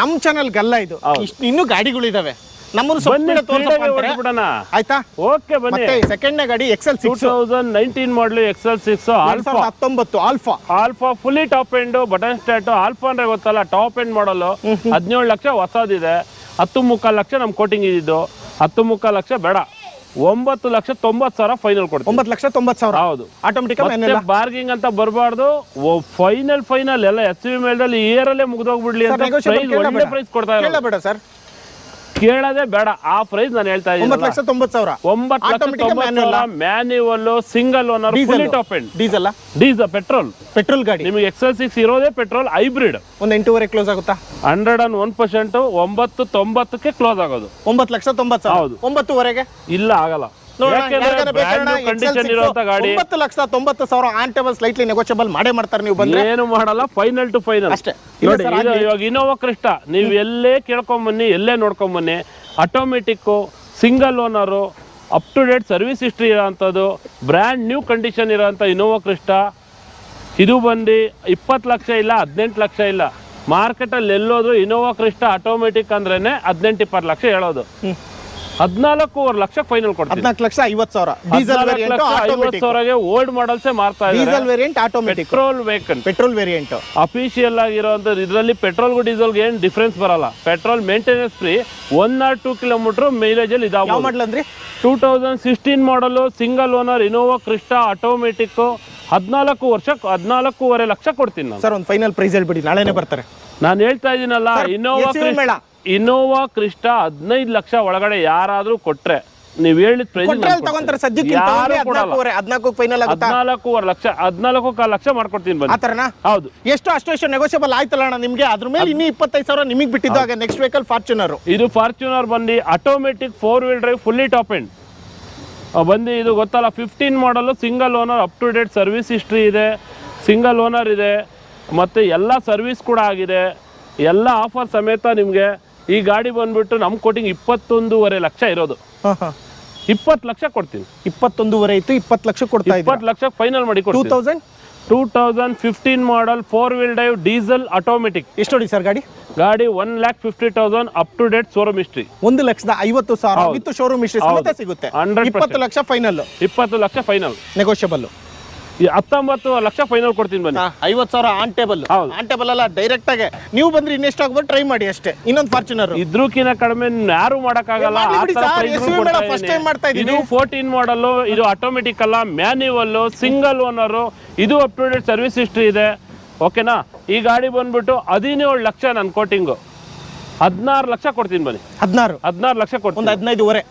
ನಮ್ ಚಾನಲ್ ಗಲ್ಲ ಇದು. ಇಷ್ಟು ಇನ್ನೂ ಗಾಡಿಗಳಿದಾವೆ. ನಮ್ಮನ್ನು ಬನ್ನಿ ಸ್ವಲ್ಪ ತೋರ್ಸಪ್ಪ ಅಂತಾರೆ. ಬಿಡೋಣ ಆಯ್ತಾ? ಓಕೆ ಬನ್ನಿ. ಮತ್ತೆ ಸೆಕೆಂಡ್ ಗಾಡಿ XL two six thousand nineteen model XL six ಎರಡ್ ಆಲ್ಫಾ ಸಾವಿರದ ಹತ್ತೊಂಬತ್ತು alpha alpha fully top end button start alpha ಅಂದ್ರೆ ಗೊತ್ತಲ್ಲ ಟಾಪ್ ಎಂಡ್ ಮಾಡಲು ಹದಿನೇಳು ಲಕ್ಷ ಹೊಸದಿದೆ. ಹತ್ತು ಮುಕ್ಕಾಲು ಲಕ್ಷ ನಮ್ ಕೋಟಿಂಗ್ ಇದ್ದಿದ್ದು. ಹತ್ತು ಮುಕ್ಕಾಲು ಲಕ್ಷ ಬೇಡ. ಒಂಬತ್ತು ಲಕ್ಷ ತೊಂಬತ್ತು ಸಾವಿರ ಫೈನಲ್ ಕೊಡ್ತೀವಿ. ಒಂಬತ್ತು ಲಕ್ಷ ತೊಂಬತ್ತು ಸಾವಿರ. ಹೌದು. ಆಟೋಮೆಟಿಕ್ ಮತ್ತೆ ಬಾರ್ಗಿಂಗ್ ಅಂತ ಬರಬಾರ್ದು. ಫೈನಲ್ ಫೈನಲ್ ಎಲ್ಲ ಎಸ್ ವಿ ಮೇಲ್ದಲ್ಲಿ ಇಯರ್ ಅಲ್ಲೇ ಮುಗ್ದೋಗ್ಬಿಡ್ಲಿ ಅಂತ ಪ್ರೈಸ್ ಒಳ್ಳೆ ಪ್ರೈಸ್ ಕೊಡ್ತಾ ಇರೋದು. ಕೇಳಬೇಡ ಸರ್ ಕೇಳೋದೇ ಬೇಡ. ಆ ಪ್ರೈಸ್ ನಾನು ಹೇಳ್ತಾ ಒಂಬತ್ತು ಇದ್ದೀನಿ ಲಕ್ಷ ತೊಂಬತ್ತು ಸಾವಿರ. ಒಂಬತ್ತು ಲಕ್ಷ Automatic ತೊಂಬತ್ತು manual ಸಾವಿರ manual single owner fully top end diesel diesel petrol petrol ಗಾಡಿ. ನಿಮಗೆ ಎಕ್ಸೆಲ್ ಸಿಕ್ಸ್ ಇರೋದೇ ಪೆಟ್ರೋಲ್ ಹೈಬ್ರಿಡ್ ಒಂದು ಎಂಟೂವರೆ ಕ್ಲೋಸ್ ಆಗುತ್ತಾ? ಹಂಡ್ರೆಡ್ ಅಂಡ್ ಒನ್ ಪರ್ಸೆಂಟ್ ಒಂಬತ್ತು ತೊಂಬತ್ತಕ್ಕೆ ಕ್ಲೋಸ್ ಆಗೋದು. ಒಂಬತ್ತು ಲಕ್ಷ ತೊಂಬತ್ತು ಸಾವಿರ. ಹೌದು. ಒಂಬತ್ತುವರೆಗೆ? ಇಲ್ಲ ಆಗಲ್ಲ. 6 ಇರುವಂತ ಗಾಡಿ. ಒಂಬತ್ತು ಲಕ್ಷ ತೊಂಬತ್ತು ಸಾವಿರ ಆನ್ ಟೇಬಲ್ ಸ್ಲೈಟ್ಲಿ ನೆಗೋಷಿಯಬಲ್ ಮಾಡೇ ಮಾಡ್ತಾರೆ ನೀವು ಬಂದ್ರೆ. ಏನು ಮಾಡಲ್ಲ ಫೈನಲ್ ಟು ಫೈನಲ್ ಅಷ್ಟೇ. ನೋಡಿ. ಇವಾಗ ಇನೋವಾ ಕ್ರಿಸ್ಟ ನೀವು ಎಲ್ಲೇ ಕೇಳ್ಕೊಂಬನ್ನಿ ಎಲ್ಲೇ ನೋಡ್ಕೊಂಬನ್ನಿ automatic single owner up to date service history ಇರೋಂಥದ್ದು brand new condition ಇರೋಂಥ ಇನೋವಾ ಕ್ರಿಸ್ಟ ಇದು ಬಂದು ಇಪ್ಪತ್ತು ಲಕ್ಷ ಇಲ್ಲ ಹದಿನೆಂಟು ಲಕ್ಷ ಇಲ್ಲ. ಮಾರ್ಕೆಟಲ್ಲಿ ಎಲ್ಲೋದ್ರು ಇನೋವಾ ಕ್ರಿಸ್ಟ ಆಟೋಮೆಟಿಕ್ ಅಂದ್ರೇನೆ ಹದಿನೆಂಟು ಇಪ್ಪತ್ತು ಲಕ್ಷ ಹೇಳೋದು. ಹದಿನಾಲ್ಕೂವರೆ ಲಕ್ಷಕ್ಕೆ ಫೈನಲ್ ಕೊಡ್ತೀವಿ. ಹದಿನಾಲ್ಕು ಲಕ್ಷ ಐವತ್ತು ಸಾವಿರ. ಡೀಸೆಲ್ ವೇರಿಯಂಟ್ ಐವತ್ತು ಸಾವಿರಗೆ ಓಲ್ಡ್ ಮಾಡಲ್ಸೇ ಮಾರ್ತಾ diesel variant automatic petrol vehicle petrol variant official ಆಗಿರೋಂಥದ್ದು ಇದರಲ್ಲಿ ಪೆಟ್ರೋಲ್ಗೂ ಡೀಸೆಲ್ಗೆ ಏನು ಡಿಫ್ರೆನ್ಸ್ ಬರಲ್ಲ. Petrol maintenance free one or two kilometer ಮೈಲೇಜಲ್ಲಿ ಇದಾವ ಇದಾವೆ ಮಾಡಲ್ ಅಂದ್ರಿ? Two thousand sixteen model single owner Innova Crysta automatic ಹದಿನಾಲ್ಕು ವರ್ಷಕ್ಕೆ ಹದಿನಾಲ್ಕೂವರೆ ಲಕ್ಷ ಕೊಡ್ತೀನಿ ನಾನು. ಸರ್ ಒಂದು ಫೈನಲ್ ಪ್ರೈಸ್ ಹೇಳ್ಬಿಡಿ. ನಾಳೆನೇ ಬರ್ತಾರೆ. ನಾನು ಹೇಳ್ತಾ ಇದ್ದೀನಲ್ಲ ಇನೋವಾ. ಇನೋವಾ ಕ್ರಿಸ್ಟಾ ಹದಿನೈದು ಲಕ್ಷ ಒಳಗಡೆ ಯಾರಾದ್ರೂ ಕೊಟ್ರೆ ನೀವು ಹೇಳಿದ ಹದಿನಾಲ್ಕೂವರೆ ಲಕ್ಷ ಹದಿನಾಲ್ಕು ಕಾಲು ಲಕ್ಷ ಮಾಡ್ಕೊಡ್ತೀನಿ ಬನ್ನಿ. ಹೌದು. ಎಷ್ಟು ಅಷ್ಟು ಎಷ್ಟು ನೆಗೋಷಿಯಬಲ್ ಆಯ್ತಲ್ಲ ಅಣ್ಣ ನಿಮಗೆ. ಅದ್ರ ಮೇಲೆ ಇನ್ನೂ ಇಪ್ಪತ್ತೈದು ಸಾವಿರ ನಿಮಗೆ ಬಿಟ್ಟಿದ್ದಾಗ ನೆಕ್ಸ್ಟ್ ವೆಹಿಕಲ್ ಫಾರ್ಚುನರ್ ಇದು ಫಾರ್ಚುನರ್ ಬಂದು automatic four wheel drive fully top end ಬಂದು ಇದು ಗೊತ್ತಲ್ಲ fifteen model single owner up to date service history ಇದೆ. ಸಿಂಗಲ್ ಓನರ್ ಇದೆ. ಮತ್ತು ಎಲ್ಲ ಸರ್ವಿಸ್ ಕೂಡ ಆಗಿದೆ. ಎಲ್ಲ ಆಫರ್ ಸಮೇತ ನಿಮಗೆ ಈ ಗಾಡಿ ಬಂದ್ಬಿಟ್ಟು ನಮ್ಮ ಕೋಟಿಂಗ್ ಇಪ್ಪತ್ತೊಂದೂವರೆ ಲಕ್ಷ ಇರೋದು. ಇಪ್ಪತ್ತು ಲಕ್ಷ ಕೊಡ್ತೀನಿ. ಇಪ್ಪತ್ತೊಂದೂವರೆ ಇತ್ತು ಇಪ್ಪತ್ತು ಲಕ್ಷ ಕೊಡ್ತಾ ಇಪ್ಪತ್ತು ಲಕ್ಷ ಫೈನಲ್ ಮಾಡಿ two thousand two thousand fifteen model four wheel drive diesel automatic ಎಷ್ಟು ನೋಡಿ ಸರ್ ಗಾಡಿ? ಗಾಡಿ one lakh fifty thousand up to date showroom history ಒಂದು ಲಕ್ಷದ ಐವತ್ತು ಸಾವಿರ. ವಿತ್ ಶೋರೂಮ್ ಹಿಸ್ಟ್ರಿ ಸಿಗುತ್ತೆ. 100% ಇಪ್ಪತ್ತು ಲಕ್ಷ ಫೈನಲ್ ಇಪ್ಪತ್ತು ಲಕ್ಷ ಫೈನಲ್ ನೆಗೋಷಿಯಬಲ್ ಹತ್ತೊಂಬತ್ತು ಲಕ್ಷ ಫೈನಲ್ ಕೊಡ್ತೀನಿ ಬನ್ನಿ. ಐವತ್ತು ಸಾವಿರ ಆನ್ ಟೇಬಲ್ ಹೌದು. ಆನ್ ಟೇಬಲ್ ಅಲ್ಲ ಡೈರೆಕ್ಟ್ ಆಗಿ ನೀವು ಬಂದ್ರೆ ಇನ್ನೆಷ್ಟು ಆಗ್ಬೋದು? ಟ್ರೈ ಮಾಡಿ ಅಷ್ಟೇ. ಇನ್ನೊಂದು ಫಾರ್ಚುನರ್ ಇದ್ರೂಕಿನ ಕಡಿಮೆ ಯಾರು ಮಾಡಕ್ಕಾಗಲ್ಲ. ಏ, ಮಾಡ್ಲಿ ಆ ಬಿಡಿ ತರ sir, price SUV ಮೇಳ first time ಮಾಡ್ತಾ ಇದೀನಿ. ಇದು ಫೋರ್ಟೀನ್ ಮಾಡಲ್ ಇದು ಆಟೋಮೆಟಿಕ್ ಅಲ್ಲ ಮ್ಯಾನ್ಯುವಲ್ ಸಿಂಗಲ್ ಓನರ್ ಇದು up to date service history ಇದೆ ಓಕೆನಾ ಈ ಗಾಡಿ ಬಂದ್ಬಿಟ್ಟು ಹದಿನೇಳು ಲಕ್ಷ ನನ್ನ ಕೋಟಿಂಗು ಹದಿನಾರು ಲಕ್ಷ ಕೊಡ್ತೀನಿ ಬನ್ನಿ. ಹದಿನಾರು. ಹದಿನಾರು ಲಕ್ಷ ಒಂದು ಹದಿನೈದು ಹದಿನೈದುವರೆ.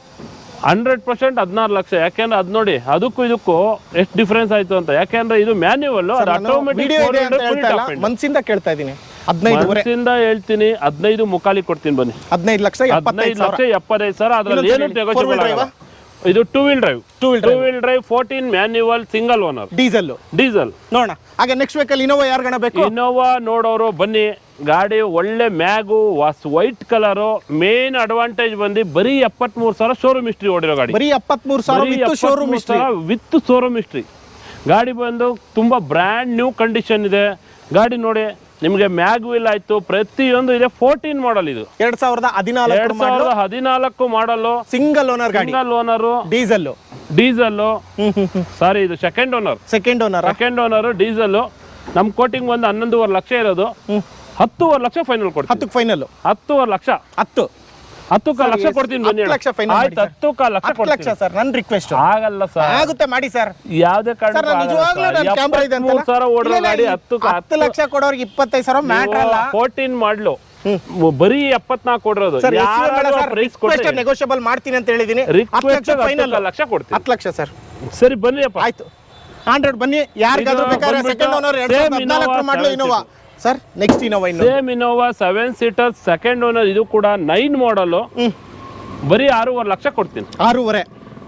ಹಂಡ್ರೆಡ್ ಪರ್ಸೆಂಟ್ ಹದಿನಾರು ಲಕ್ಷ. ಯಾಕೆಂದ್ರೆ ಅದ್ ನೋಡಿ ಅದಕ್ಕೂ ಇದಕ್ಕೂ ಎಷ್ಟು ಡಿಫ್ರೆನ್ಸ್ ಆಯ್ತು ಅಂತ. ಯಾಕೆಂದ್ರೆ ಇದು ಮ್ಯಾನ್ಯುವಲ್ ಅದು ಆಟೋಮೆಟಿಕ್ ಮನ್ಸಿಂದ ಕೇಳ್ತಾ ಇದ್ದೀನಿ. ಹದಿನೈದು ಹೇಳ್ತೀನಿ ಹದಿನೈದು ಮುಖಾಲಿ ಕೊಡ್ತೀನಿ ಬನ್ನಿ. ಹದಿನೈದು ಲಕ್ಷ ಹದಿನೈದು ಲಕ್ಷ ಎಪ್ಪತ್ತೈದು ಸಾವಿರ ಅದ್ರಲ್ಲಿ ಏನು ಆಗಲ್ಲ. ಇದು two wheel drive two wheel two wheel drive fourteen manual single owner diesel diesel ನೋಡೋಣ. ಹಾಗೆ ನೆಕ್ಸ್ಟ್ ವೆಹಿಕಲ್ ಇನೋವಾ ಯಾರ್ಗಣ ಬೇಕು? ಇನೋವಾ ನೋಡೋರು ಬನ್ನಿ. ಗಾಡಿ ಒಳ್ಳೆ ಮ್ಯಾಗು was white colour main advantage ಬಂದು ಬರೀ ಎಪ್ಪತ್ಮೂರು ಸಾವಿರ ಶೋರೂಮ್ ಹಿಸ್ಟ್ರಿ ಓಡಿರೋ ಗಾಡಿ. ಬರೀ ಎಪ್ಪತ್ಮೂರು ಸಾವಿರ ಶೋರೂಮ್ ಸಾವಿರ ವಿತ್ ಶೋರೂಮ್ ಹಿಸ್ಟ್ರಿ ಗಾಡಿ ಬಂದು ತುಂಬ ಬ್ರ್ಯಾಂಡ್ ನ್ಯೂ ಕಂಡೀಷನ್ ಇದೆ. ಗಾಡಿ ನೋಡಿ ನಿಮಗೆ ಮ್ಯಾಗ್ ವೀಲ್ ಆಯ್ತು ಪ್ರತಿಯೊಂದು ಇದೆ ಫೋರ್ಟೀನ್ ಮಾಡಲ್ ಇದು. ಎರಡ್ ಸಾವಿರದ ಹದಿನಾಲ್ಕು ಎರಡ್ ಸಾವಿರದ ಹದಿನಾಲ್ಕು model single owner single owner diesel diesel sorry ಇದು second owner second owner second owner diesel ನಮ್ ಕೋಟಿಂಗ್ ಒಂದು ಹನ್ನೊಂದುವರೆ ಲಕ್ಷ ಇರೋದು. ಹತ್ತುವರೆ ಲಕ್ಷ ಫೈನಲ್ ಕೊಡ್ತೀನಿ. ಹತ್ತಕ್ಕೆ ಫೈನಲ್ ಹತ್ತುವರೆ ಲಕ್ಷ. ಹತ್ತು. ಹತ್ತು ಕಾಲು ಲಕ್ಷ ಕೊಡ್ತೀನಿ ಬನ್ನಿ ಹತ್ತು ಲಕ್ಷ ಫೈನ್ ಆಯ್ತು ಹತ್ತು ಕಾಲು ಲಕ್ಷ ಹತ್ತು ಲಕ್ಷ ಕೊಡ್ತೀನಿ. ಸರ್ ನನ್ನ ರಿಕ್ವೆಸ್ಟ್ ಆಗಲ್ಲ ಸರ್. ಆಗುತ್ತೆ ಮಾಡಿ ಸರ್. ಯಾವುದೇ ಸರ್ ನಾನು ನಿಜವಾಗ್ಲೂ ನನ್ನ ಕ್ಯಾಮ್ರಾ ಇದೆ ಅಂತ ಸಾವಿರ ಓಡೋ ಗಾಡಿ ಹತ್ತು ಹತ್ತು. ಲಕ್ಷ ಕೊಡೋರ್ಗೆ ಇಪ್ಪತ್ತೈದು ಸಾವಿರ ಮ್ಯಾಟ್ರ್ ಅಲ್ಲ. Fourteen model. ಬರೀ ಎಪ್ಪತ್ನಾಲ್ಕು ಕೊಡಿರೋದು. ಸರ್ ಪ್ರೈಸ್ ಕೊಟ್ಟರೆ ನೆಗೋಷಿಯಬಲ್ ಮಾಡ್ತೀನಿ ಅಂತ ಹೇಳಿದೀನಿ ಹತ್ತು ರಿಕ್ವೆಸ್ಟ್ ಲಕ್ಷ ಫೈನಲ್ ಲಕ್ಷ ಕೊಡ್ತೀನಿ. ಹತ್ತು ಲಕ್ಷ ಸರ್. ಸರಿ ಬನ್ನಿ ಅಪ್ಪ. ಆಯ್ತು. ಹಂಡ್ರೆಡ್ ಬನ್ನಿ. ಯಾರಿಗಾದ್ರೂ ಇದು ಬೇಕಾದ್ರೆ ಬಂದ್ಬಿಟ್ಟು ಸೆಕೆಂಡ್ ಓನರ್ ಎರಡ್ same ಸಾವಿರದ ಹದಿನಾಲ್ಕು Innova model Innova. Sir next Innova ಇನ್ನು same Innova seven seater second owner ಇದು ಕೂಡ ನೈನ್ ಮಾಡಲು. ಬರೀ ಆರೂವರೆ ಲಕ್ಷ ಕೊಡ್ತೀನಿ. ಆರೂವರೆ.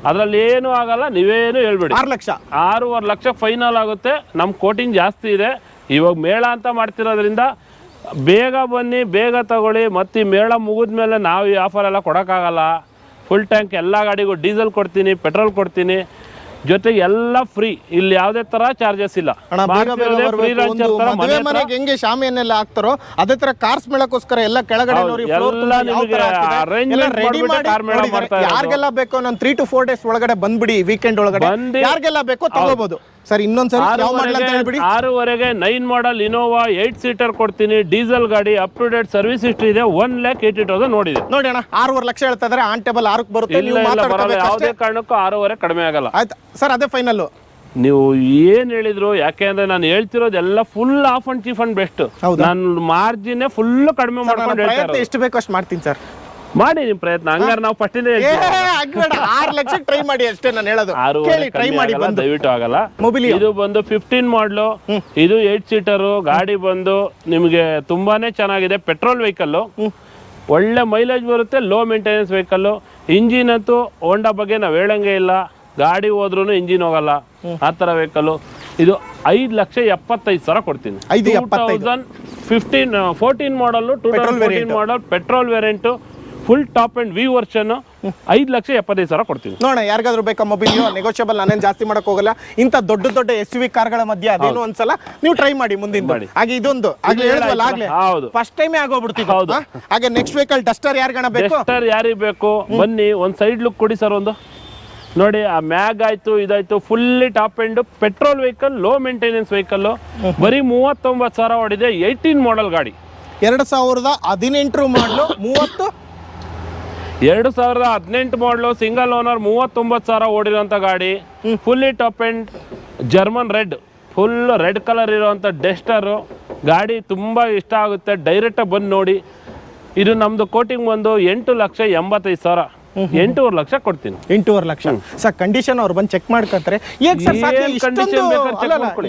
ಅದರಲ್ಲಿ ಏನು ಆಗಲ್ಲ ನೀವೇನು ಹೇಳ್ಬೇಡಿ. ಆರು ಲಕ್ಷ. ಆರೂವರೆ ಲಕ್ಷ ಫೈನಲ್ ಆಗುತ್ತೆ. ನಮ್ಮ ಕೋಟಿಂಗ್ ಜಾಸ್ತಿ ಇದೆ. ಇವಾಗ ಮೇಳ ಅಂತ ಮಾಡ್ತಿರೋದ್ರಿಂದ ಬೇಗ ಬನ್ನಿ ಬೇಗ ತಗೊಳ್ಳಿ. ಮತ್ತು ಈ ಮೇಳ ಮುಗಿದ್ಮೇಲೆ ನಾವು ಈ ಆಫರ್ ಎಲ್ಲ ಕೊಡೋಕ್ಕಾಗಲ್ಲ. ಫುಲ್ ಟ್ಯಾಂಕ್ ಎಲ್ಲ ಗಾಡಿಗೂ ಡೀಸೆಲ್ ಕೊಡ್ತೀನಿ ಪೆಟ್ರೋಲ್ ಕೊಡ್ತೀನಿ. ಜೊತೆಗೆ ಎಲ್ಲ ಫ್ರೀ ಇಲ್ಲಿ ಯಾವುದೇ ತರ ಚಾರ್ಜಸ್ ಇಲ್ಲ. ಹೆಂಗೆ ಶಾಮಿಯನ್ನೆಲ್ಲ ಹಾಕ್ತಾರೋ ಅದೇ ತರ ಕಾರ್ಸ್ ಮೇಳಕ್ಕೋಸ್ಕರ ಎಲ್ಲ ಕೆಳಗಡೆ ಯಾರಿಗೆಲ್ಲ ಬೇಕೋ ನಾನು ತ್ರೀ ಟು ಫೋರ್ ಡೇಸ್ ಒಳಗಡೆ ಬಂದ್ಬಿಡಿ ವೀಕೆಂಡ್ ಒಳಗಡೆ. ಯಾರಿಗೆಲ್ಲ ಬೇಕೋ ತಗೋಬಹುದು ಸರ್ ಇನ್ನೊಂದ್ಸರಿ ಯಾವ ಮಾಡಲ್ ಅಂತ ಹೇಳ್ಬಿಡಿ. ಆರೂವರೆಗೆ nine model Innova eight seater ಕೊಡ್ತೀನಿ. ಡೀಸೆಲ್ ಗಾಡಿ up to date service history ಇದೆ. ಒನ್ ಲ್ಯಾಕ್ ಏಯ್ಟಿ ತೌಸಂಡ್ ನೋಡಿದೆ. ನೋಡಿ ಅಣ್ಣ ಆರೂವರೆ ಲಕ್ಷ ಹೇಳ್ತಾ ಇದ್ರೆ ಆನ್ ಟೇಬಲ್ ಆರಕ್ಕೆ ಬರುತ್ತೆ. ನೀವು ಮಾತಾಡ್ಕೋಬೇಕು ಯಾವುದೇ ಕಾರಣಕ್ಕೂ ಆರೂವರೆ ಕಡಿಮೆ ಆಗಲ್ಲ. ಆಯ್ತು. ಸರ್ ಅದೇ ಫೈನಲ್ ನೀವು ಏನ್ ಹೇಳಿದ್ರು ಯಾಕೆ ಅಂದ್ರೆ ನಾನು ಹೇಳ್ತಿರೋದೆಲ್ಲ full of and cheap and best ನಾನು ಮಾರ್ಜಿನ್ ಫುಲ್ ಕಡಿಮೆ ಮಾಡ್ಕೊಂಡು ಎಷ್ಟು ಬೇಕು ಅಷ್ಟು ಮಾಡ್ತೀನಿ ಸರ್. ಮಾಡಿ ನಿಮ್ ಪ್ರಯತ್ನ. ಹಂಗಾರೆ ನಾವು ಫಸ್ಟಿಂದ ಆರು ಲಕ್ಷ ಟ್ರೈ ಮಾಡಿ ಅಷ್ಟೇ ನಾನು ಹೇಳೋದು. ಕೇಳಿ ಟ್ರೈ ಮಾಡಿ ದಯವಿಟ್ಟು ಆಗಲ್ಲ. ಮೊಬೈಲ್ ಇದು ಬಂದು ಫಿಫ್ಟೀನ್ ಮಾಡ್ಲು ಇದು ಏಟ್ ಸೀಟರು ಗಾಡಿ ಬಂದು ನಿಮಗೆ ತುಂಬಾನೇ ಚೆನ್ನಾಗಿದೆ. ಪೆಟ್ರೋಲ್ ವೆಹಿಕಲ್ ಒಳ್ಳೆ ಮೈಲೇಜ್ ಬರುತ್ತೆ ಲೋ ಮೇಂಟೆನೆನ್ಸ್ ವೆಹಿಕಲ್ ಇಂಜಿನ್ ಅಂತೂ ಹೋಂಡಾ ಬಗ್ಗೆ ನಾವು ಹೇಳಂಗೆ ಇಲ್ಲ. ಗಾಡಿ ಹೋದ್ರೂ ಇಂಜಿನ್ ಹೋಗಲ್ಲ. ಆ ಥರ ವೆಹಿಕಲ್ಲು ಇದು ಐದು ಲಕ್ಷ ಎಪ್ಪತ್ತೈದು ಸಾವಿರ ಕೊಡ್ತೀನಿ. Two. Thousand fifteen fourteen model two thousand fourteen model petrol variant full top and V version ಐದು ಲಕ್ಷ ಎಪ್ಪತ್ತೈದು ಸಾವಿರ ಕೊಡ್ತೀನಿ. ನೋಡೋಣ ಯಾರಿಗಾದ್ರೂ ಬೇಕಾ ಮೊಬೈಲ್ ನೆಗೋಷಿಯಬಲ್ ನಾನೇನು ಜಾಸ್ತಿ ಮಾಡಕ್ ಹೋಗಲ್ಲ. ಇಂಥ ದೊಡ್ಡ ದೊಡ್ಡ ಎಸ್ ವಿ ಕಾರ್ಗಳ ಮಧ್ಯೆ ಅದೇನು ಒಂದ್ಸಲ ನೀವು ಟ್ರೈ ಮಾಡಿ ಮುಂದಿನ ಮಾಡಿ. ಹಾಗೆ ಇದೊಂದು. ಆಗ್ಲೇ ಹೇಳಿದ್ವಲ್ಲ ಆಗ್ಲೇ. ಹೌದು. ಫಸ್ಟ್ ಟೈಮೇ ಆಗೋಗ್ಬಿಡ್ತೀವಿ ಹೌದು. ಹಾಗೆ ನೆಕ್ಸ್ಟ್ ವೆಹಿಕಲ್ ಡಸ್ಟರ್ ಯಾರಿಗಣ ಬೇಕು? ಡಸ್ಟರ್ ಯಾರಿಗೆ ಬೇಕು? ಬನ್ನಿ ಒಂದು ಸೈಡ್ ಲುಕ್ ಕೊಡಿ ಸರ್ ಒಂದು. ನೋಡಿ ಆ ಮ್ಯಾಗ್ ಆಯ್ತು ಇದಾಯ್ತು fully top end petrol vehicle low maintenance vehicle ಬರೀ ಮೂವತ್ತೊಂಬತ್ತು ಸಾವಿರ ಹೊಡಿದೆ ಏಯ್ಟೀನ್ ಮಾಡೆಲ್ ಗಾಡಿ. ಎರಡು ಸಾವಿರದ ಹದಿನೆಂಟರು ಮಾಡಲು ಮೂವತ್ತು ಎರಡು ಸಾವಿರದ ಹದಿನೆಂಟು ಮಾಡಲು ಸಿಂಗಲ್ ಓನರ್ ಮೂವತ್ತೊಂಬತ್ತು ಸಾವಿರ ಓಡಿರೋಂಥ ಗಾಡಿ. Fully top end German red full red colour ಇರೋವಂಥ ಡೆಸ್ಟರು ಗಾಡಿ ತುಂಬ ಇಷ್ಟ ಆಗುತ್ತೆ. ಡೈರೆಕ್ಟಾಗಿ ಬಂದು ನೋಡಿ. ಇದು ನಮ್ಮದು ಕೋಟಿಂಗ್ ಬಂದು ಎಂಟು ಲಕ್ಷ ಎಂಬತ್ತೈದು ಸಾವಿರ. ಎಂಟೂವರೆ ಲಕ್ಷ ಕೊಡ್ತೀನಿ. ಎಂಟೂವರೆ ಲಕ್ಷ. ಸರ್ ಕಂಡೀಷನ್ ಅವ್ರು ಬಂದು ಚೆಕ್ ಮಾಡ್ಕೊತಾರೆ. ಸರ್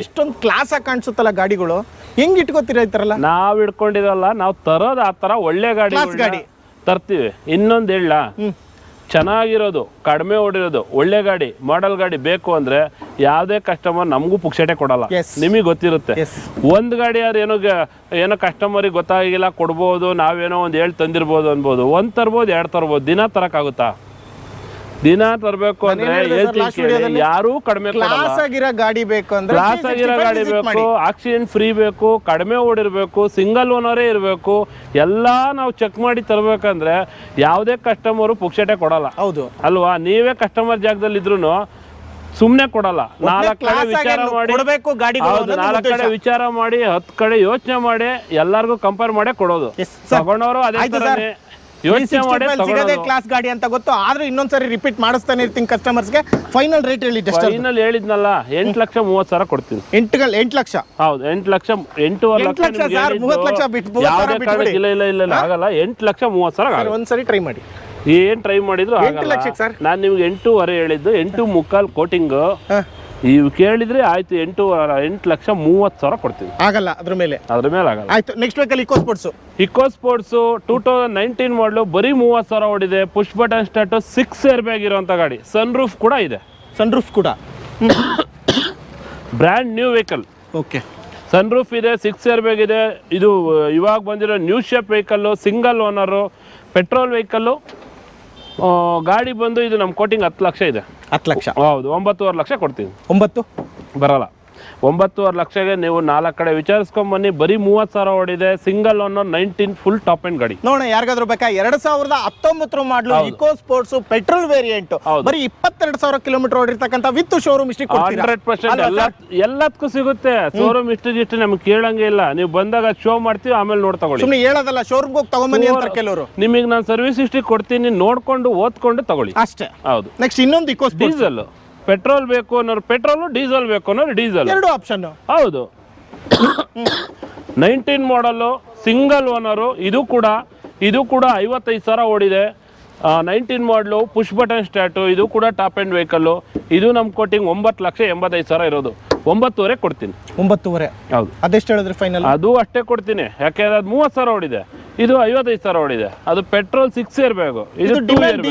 ಇಷ್ಟೊಂದು ಕ್ಲಾಸ್ ಆಗಿ ಕಾಣಿಸುತ್ತಲ್ಲ ಗಾಡಿಗಳು. ಹೆಂಗ್ ಇಟ್ಕೋತೀರ ಈ ಎಲ್ಲ? ನಾವ್ ಇಟ್ಕೊಂಡಿರಲ್ಲ ನಾವು ತರೋದು ಆ ತರ ಒಳ್ಳೆ ಗಾಡಿ ಗಾಡಿ. ತರ್ತೀವಿ. ಇನ್ನೊಂದು ಹೇಳ. ಚೆನ್ನಾಗಿರೋದು ಕಡಿಮೆ ಓಡಿರೋದು ಒಳ್ಳೆ ಗಾಡಿ ಮಾಡೆಲ್ ಗಾಡಿ ಬೇಕು ಅಂದ್ರೆ ಯಾವುದೇ ಕಸ್ಟಮರ್ ನಮಗೂ ಪುಕ್ಷಟೆ ಕೊಡಲ್ಲ. ನಿಮಗೆ ಗೊತ್ತಿರುತ್ತೆ. ಒಂದು ಗಾಡಿ ಯಾರು ಏನೋ ಗ- ಏನೋ ಕಸ್ಟಮರಿಗೆ ಗೊತ್ತಾಗಿಲ್ಲ ಕೊಡ್ಬೋದು ನಾವೇನೋ ಒಂದು ಹೇಳಿ ತಂದಿರ್ಬೋದು ಅನ್ಬೋದು. ಒಂದು ತರ್ಬೋದು ಎರಡು ತರ್ಬೋದು ದಿನ ತರಕ್ಕಾಗುತ್ತಾ ದಿನ ತರಬೇಕು ಅಂದ್ರೆ ಯಾರು ಹೇಳ್ತೀನಿ ಕಡಿಮೆ ಕ್ಲಾಸ್ ಆಗಿರೋ ಗಾಡಿ ಬೇಕು ಅಂದ್ರೆ ಕ್ಲಾಸ್ ಆಗಿರೋ ಗಾಡಿ ಬೇಕು ಆಕ್ಸಿಡೆಂಟ್ ಫ್ರೀ ಬೇಕು ಕಡಿಮೆ ಓಡಿರ್ಬೇಕು ಸಿಂಗಲ್ ಓನರೇ ಇರಬೇಕು ಎಲ್ಲ ನಾವು ಚೆಕ್ ಮಾಡಿ ತರಬೇಕಂದ್ರೆ ಯಾವುದೇ ಕಸ್ಟಮರು ಪುಕ್ಷಟೆ ಕೊಡಲ್ಲ. ಹೌದು. ಅಲ್ವಾ? ನೀವೇ ಕಸ್ಟಮರ್ ಜಾಗದಲ್ಲಿ ಇದ್ರು ಸುಮ್ನೆ ಕೊಡಲ್ಲ. ನಾಲ್ಕು ಕಡೆ ವಿಚಾರ ಮಾಡಿ ನಾಲ್ಕು ಕಡೆ ವಿಚಾರ ಮಾಡಿ ಹತ್ತು ಕಡೆ ಯೋಚನೆ ಮಾಡಿ ಎಲ್ಲರಿಗೂ ಕಂಪೇರ್ ಮಾಡೇ ಕೊಡೋದು. ತಗೊಂಡವರು ಅದೇ. ಯೋಚನೆ 365 ಮಾಡಿ ಸಿಗದೆ ಕ್ಲಾಸ್ ಗಾಡಿ ಅಂತ ಗೊತ್ತು. ಆದ್ರೂ ಇನ್ನೊಂದ್ಸರಿ ರಿಪೀಟ್ ಮಾಡಿಸ್ತಾನೆ ಇರ್ತೀನಿ ಕಸ್ಟಮರ್ಸ್ಗೆ ಫೈನಲ್ ರೇಟ್ ಹೇಳಿ ಫೈನಲ್ ಹೇಳಿದ್ನಲ್ಲ ಎಂಟು ಲಕ್ಷ ಮೂವತ್ತು ಸಾವಿರ ಕೊಡ್ತೀನಿ. ಎಂಟು ಎಂಟು ಲಕ್ಷ? ಹೌದು ಎಂಟು ಲಕ್ಷ ಎಂಟೂವರೆ ಎಂಟು ಲಕ್ಷ ಮೂವತ್ತು ಲಕ್ಷ ಬಿಟ್ಟು ಮೂವತ್ತು ಯಾವುದೇ ಕಾರಣಕ್ಕೆ ಇಲ್ಲ ಇಲ್ಲ ಇಲ್ಲ ಇಲ್ಲ, ಆಗಲ್ಲ. ಎಂಟು ಲಕ್ಷ ಮೂವತ್ತು ಸಾವಿರ ಒಂದ್ಸರಿ ಟ್ರೈ ಮಾಡಿ. ಏನ್ ಟ್ರೈ ಮಾಡಿದ್ರು? ನಾನು ನಿಮ್ಗೆ ಎಂಟೂವರೆ ಹೇಳಿದ್ದು ಎಂಟು ಮುಕ್ಕಾಲ್ ಕೋಟಿಂಗ್. ಇವು ಕೇಳಿದ್ರೆ ಆಯ್ತು ಎಂಟು ಎಂಟು ಲಕ್ಷ ಮೂವತ್ತು ಸಾವಿರ ಕೊಡ್ತೀವಿ. ಆಗಲ್ಲ ಅದ್ರ ಮೇಲೆ. ಅದ್ರ ಮೇಲೆ ಆಗಲ್ಲ. ಆಯ್ತು next vehicle eco sports eco sports two thousand nineteen model ಬರೀ ಮೂವತ್ತು ಸಾವಿರ ಓಡಿದೆ. Push button start six airbag ಇರೋಂಥ ಗಾಡಿ. ಸನ್ ರೂಫ್ ಕೂಡ ಇದೆ. ಸನ್ ರೂಫ್ ಕೂಡ. Brand new vehicle okay sunroof ಇದೆ ಸಿಕ್ಸ್ ಏರ್ ಬ್ಯಾಗ್ ಇದೆ. ಇದು ಇವಾಗ ಬಂದಿರೋ new shape vehicle single owner petrol vehicle ಗಾಡಿ ಬಂದು ಇದು ನಮ್ಮ ಕೋಟಿಂಗ್ ಹತ್ತು ಲಕ್ಷ ಇದೆ. ಹತ್ತು ಲಕ್ಷ. ಹೌದು ಒಂಬತ್ತುವರೆ ಲಕ್ಷ ಕೊಡ್ತೀನಿ. ಒಂಬತ್ತು? ಬರಲ್ಲ. ಒಂಬತ್ತುವರೆ ಲಕ್ಷಗೆ ನೀವು ನಾಲ್ಕು ಕಡೆ ವಿಚಾರಿಸ್ಕೊಂಬನ್ನಿ ಬರೀ ಮೂವತ್ತು ಸಾವಿರ ಓಡಿದೆ. ಸಿಂಗಲ್ ಅನ್ನೋ ನೈನ್ಟೀನ್ ಫುಲ್ ಟಾಪ್ ಆ್ಯಂಡ್ ಗಾಡಿ. ನೋಡೋಣ ಯಾರಿಗಾದ್ರೂ ಬೇಕಾ? ಎರಡ್ ಸಾವಿರದ ಹತ್ತೊಂಬತ್ತರ ಮಾಡಲು ಇಕೋ ಸ್ಪೋರ್ಟ್ಸ್ ಪೆಟ್ರೋಲ್ ವೇರಿಯಂಟ್. ಬರೀ ಇಪ್ಪತ್ತೆರಡು ಸಾವಿರ ಕಿಲೋಮೀಟರ್ ಓಡಿರ್ತಕ್ಕಂಥ ವಿತ್ ಶೋರೂಮ್ ಇಷ್ಟು ಹಂಡ್ರೆಡ್ ಪರ್ಸೆಂಟ್ ಎಲ್ಲ ಎಲ್ಲದಕ್ಕೂ ಸಿಗುತ್ತೆ. ಶೋರೂಮ್ ಇಷ್ಟು ಇಷ್ಟು ನಮ್ಗೆ ಕೇಳಂಗೆ ಇಲ್ಲ. ನೀವು ಬಂದಾಗ ಶೋ ಮಾಡ್ತೀವಿ ಆಮೇಲೆ ನೋಡ್ ತಗೊಳ್ಳಿ. ಸುಮ್ಮನೆ ಹೇಳೋದಲ್ಲ ಶೋರೂಮ್ಗೆ ಹೋಗಿ ತಗೊಂಬನ್ನಿ ಅಂತ ಕೆಲವರು. ನಿಮಗೆ ನಾನು ಸರ್ವಿಸ್ ಇಷ್ಟು ಕೊಡ್ತೀನಿ ನೋಡ್ಕೊಂಡು ಓದ್ಕೊಂಡು ತಗೊಳ್ಳಿ. ಅಷ್ಟೇ. ಹೌದು. ನೆಕ್ಸ್ಟ್ ಇನ್ನೊಂದು ಇಕೋ ಸ್ಪೋರ್ಟ್ಸ್ ಡೀಸೆಲ್ ಪೆಟ್ರೋಲ್ ಬೇಕು ಅನ್ನೋರು ಪೆಟ್ರೋಲು ಡೀಸೆಲ್ ಬೇಕು ಅನ್ನೋರು ಡೀಸೆಲ್. ಎರಡು ಆಪ್ಷನ್ ಹೌದು. ನೈನ್ಟೀನ್ ಮಾಡಲು ಸಿಂಗಲ್ ಓನರು ಇದು ಕೂಡ ಇದು ಕೂಡ ಐವತ್ತೈದು ಸಾವಿರ ಓಡಿದೆ. ನೈನ್ಟೀನ್ ಮಾಡಲು ಪುಷ್ ಬಟನ್ ಸ್ಟಾರ್ಟು ಇದು ಕೂಡ ಟಾಪ್ ಆ್ಯಂಡ್ ವೆಹಿಕಲ್ಲು ಇದು ನಮ್ಮ ಕೋಟಿಂಗ್ ಒಂಬತ್ತು ಲಕ್ಷ ಎಂಬತ್ತೈದು ಸಾವಿರ ಇರೋದು. ಒಂಬತ್ತುವರೆ ಕೊಡ್ತೀನಿ. ಒಂಬತ್ತುವರೆ. ಹೌದು. ಅದೆಷ್ಟು ಹೇಳಿದ್ರೆ ಫೈನಲ್ ಅದು ಅಷ್ಟೇ ಕೊಡ್ತೀನಿ. ಯಾಕೆಂದ್ರೆ ಅದು ಮೂವತ್ತು ಸಾವಿರ ಓಡಿದೆ. ಇದು ಐವತ್ತೈದು ಸಾವಿರ ಓಡಿದೆ. ಅದು ಪೆಟ್ರೋಲ್ ಸಿಕ್ಸ್ ಇರಬೇಕು ಇದು ಡೀಸೆಲ್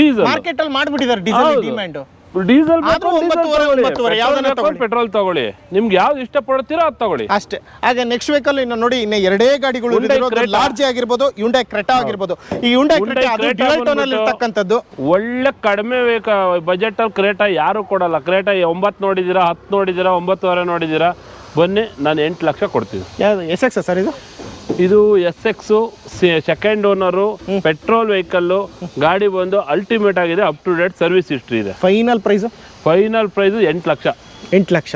ಡೀಸೆಲ್ ಮಾರ್ಕೆಟ್ ಅಲ್ಲಿ ಮಾಡ್ಬಿಟ್ಟಿದ್ದಾರೆ ಡೀಸೆಲ್ ಡಿಮ್ಯಾಂಡ್ ಡೀಸೆಲ್ ಆದ್ರೂ ಒಂಬತ್ತುವರೆ, ಒಂಬತ್ತುವರೆ, ಯಾವ್ದನ್ನ ತಗೊಳ್ಳಿ. ಪೆಟ್ರೋಲ್ ತಗೊಳ್ಳಿ. ನಿಮ್ಗೆ ಯಾವ್ದು ಇಷ್ಟ ಪಡ್ತೀರೋ ಅದು ತಗೊಳ್ಳಿ. ಅಷ್ಟೇ. ಹಾಗೆ ನೆಕ್ಸ್ಟ್ ವೆಹಿಕಲ್ ಇನ್ನು ನೋಡಿ ಇನ್ನು ಎರಡೇ ಗಾಡಿಗಳು Hyundai Creta. ಲಾರ್ಜ್ ಆಗಿರ್ಬೋದು ಯುಂಡೈ ಕ್ರೆಟಾ ಆಗಿರ್ಬೋದು. ಈ ಯುಂಡೈ Hyundai ಕ್ರೆಟಾ ಅದು Creta ಡ್ಯುಯಲ್ ಟೋನ್ ಅಲ್ಲಿ ಬಂದ್ಬಿಟ್ಟು- ಇರ್ತಕ್ಕಂಥದ್ದು. ಒಳ್ಳೆ ಕಡಿಮೆ ಬಜೆಟ್ ಅಲ್ಲಿ ಕ್ರೇಟಾ ಯಾರು ಕೊಡಲ್ಲ. ಕ್ರೇಟಾ ಒಂಬತ್ತು ನೋಡಿದೀರಾ ಹತ್ತು ನೋಡಿದೀರಾ ಒಂಬತ್ತುವರೆ ನೋಡಿದೀರಾ ಬನ್ನಿ ನಾನು ಎಂಟು ಲಕ್ಷ ಕೊಡ್ತೀನಿ. ಯಾವ್ದು ಎಸ್ ಎಕ್ಸ್ ಸರ್ ಇದು? ಇದು S X second owner petrol vehicle ಗಾಡಿ ಬಂದು ಅಲ್ಟಿಮೇಟ್ ಆಗಿದೆ up to date service history ಇದೆ. ಫೈನಲ್ ಪ್ರೈಸ್ ಫೈನಲ್ ಪ್ರೈಸ್ ಎಂಟು ಲಕ್ಷ. ಎಂಟು lakh.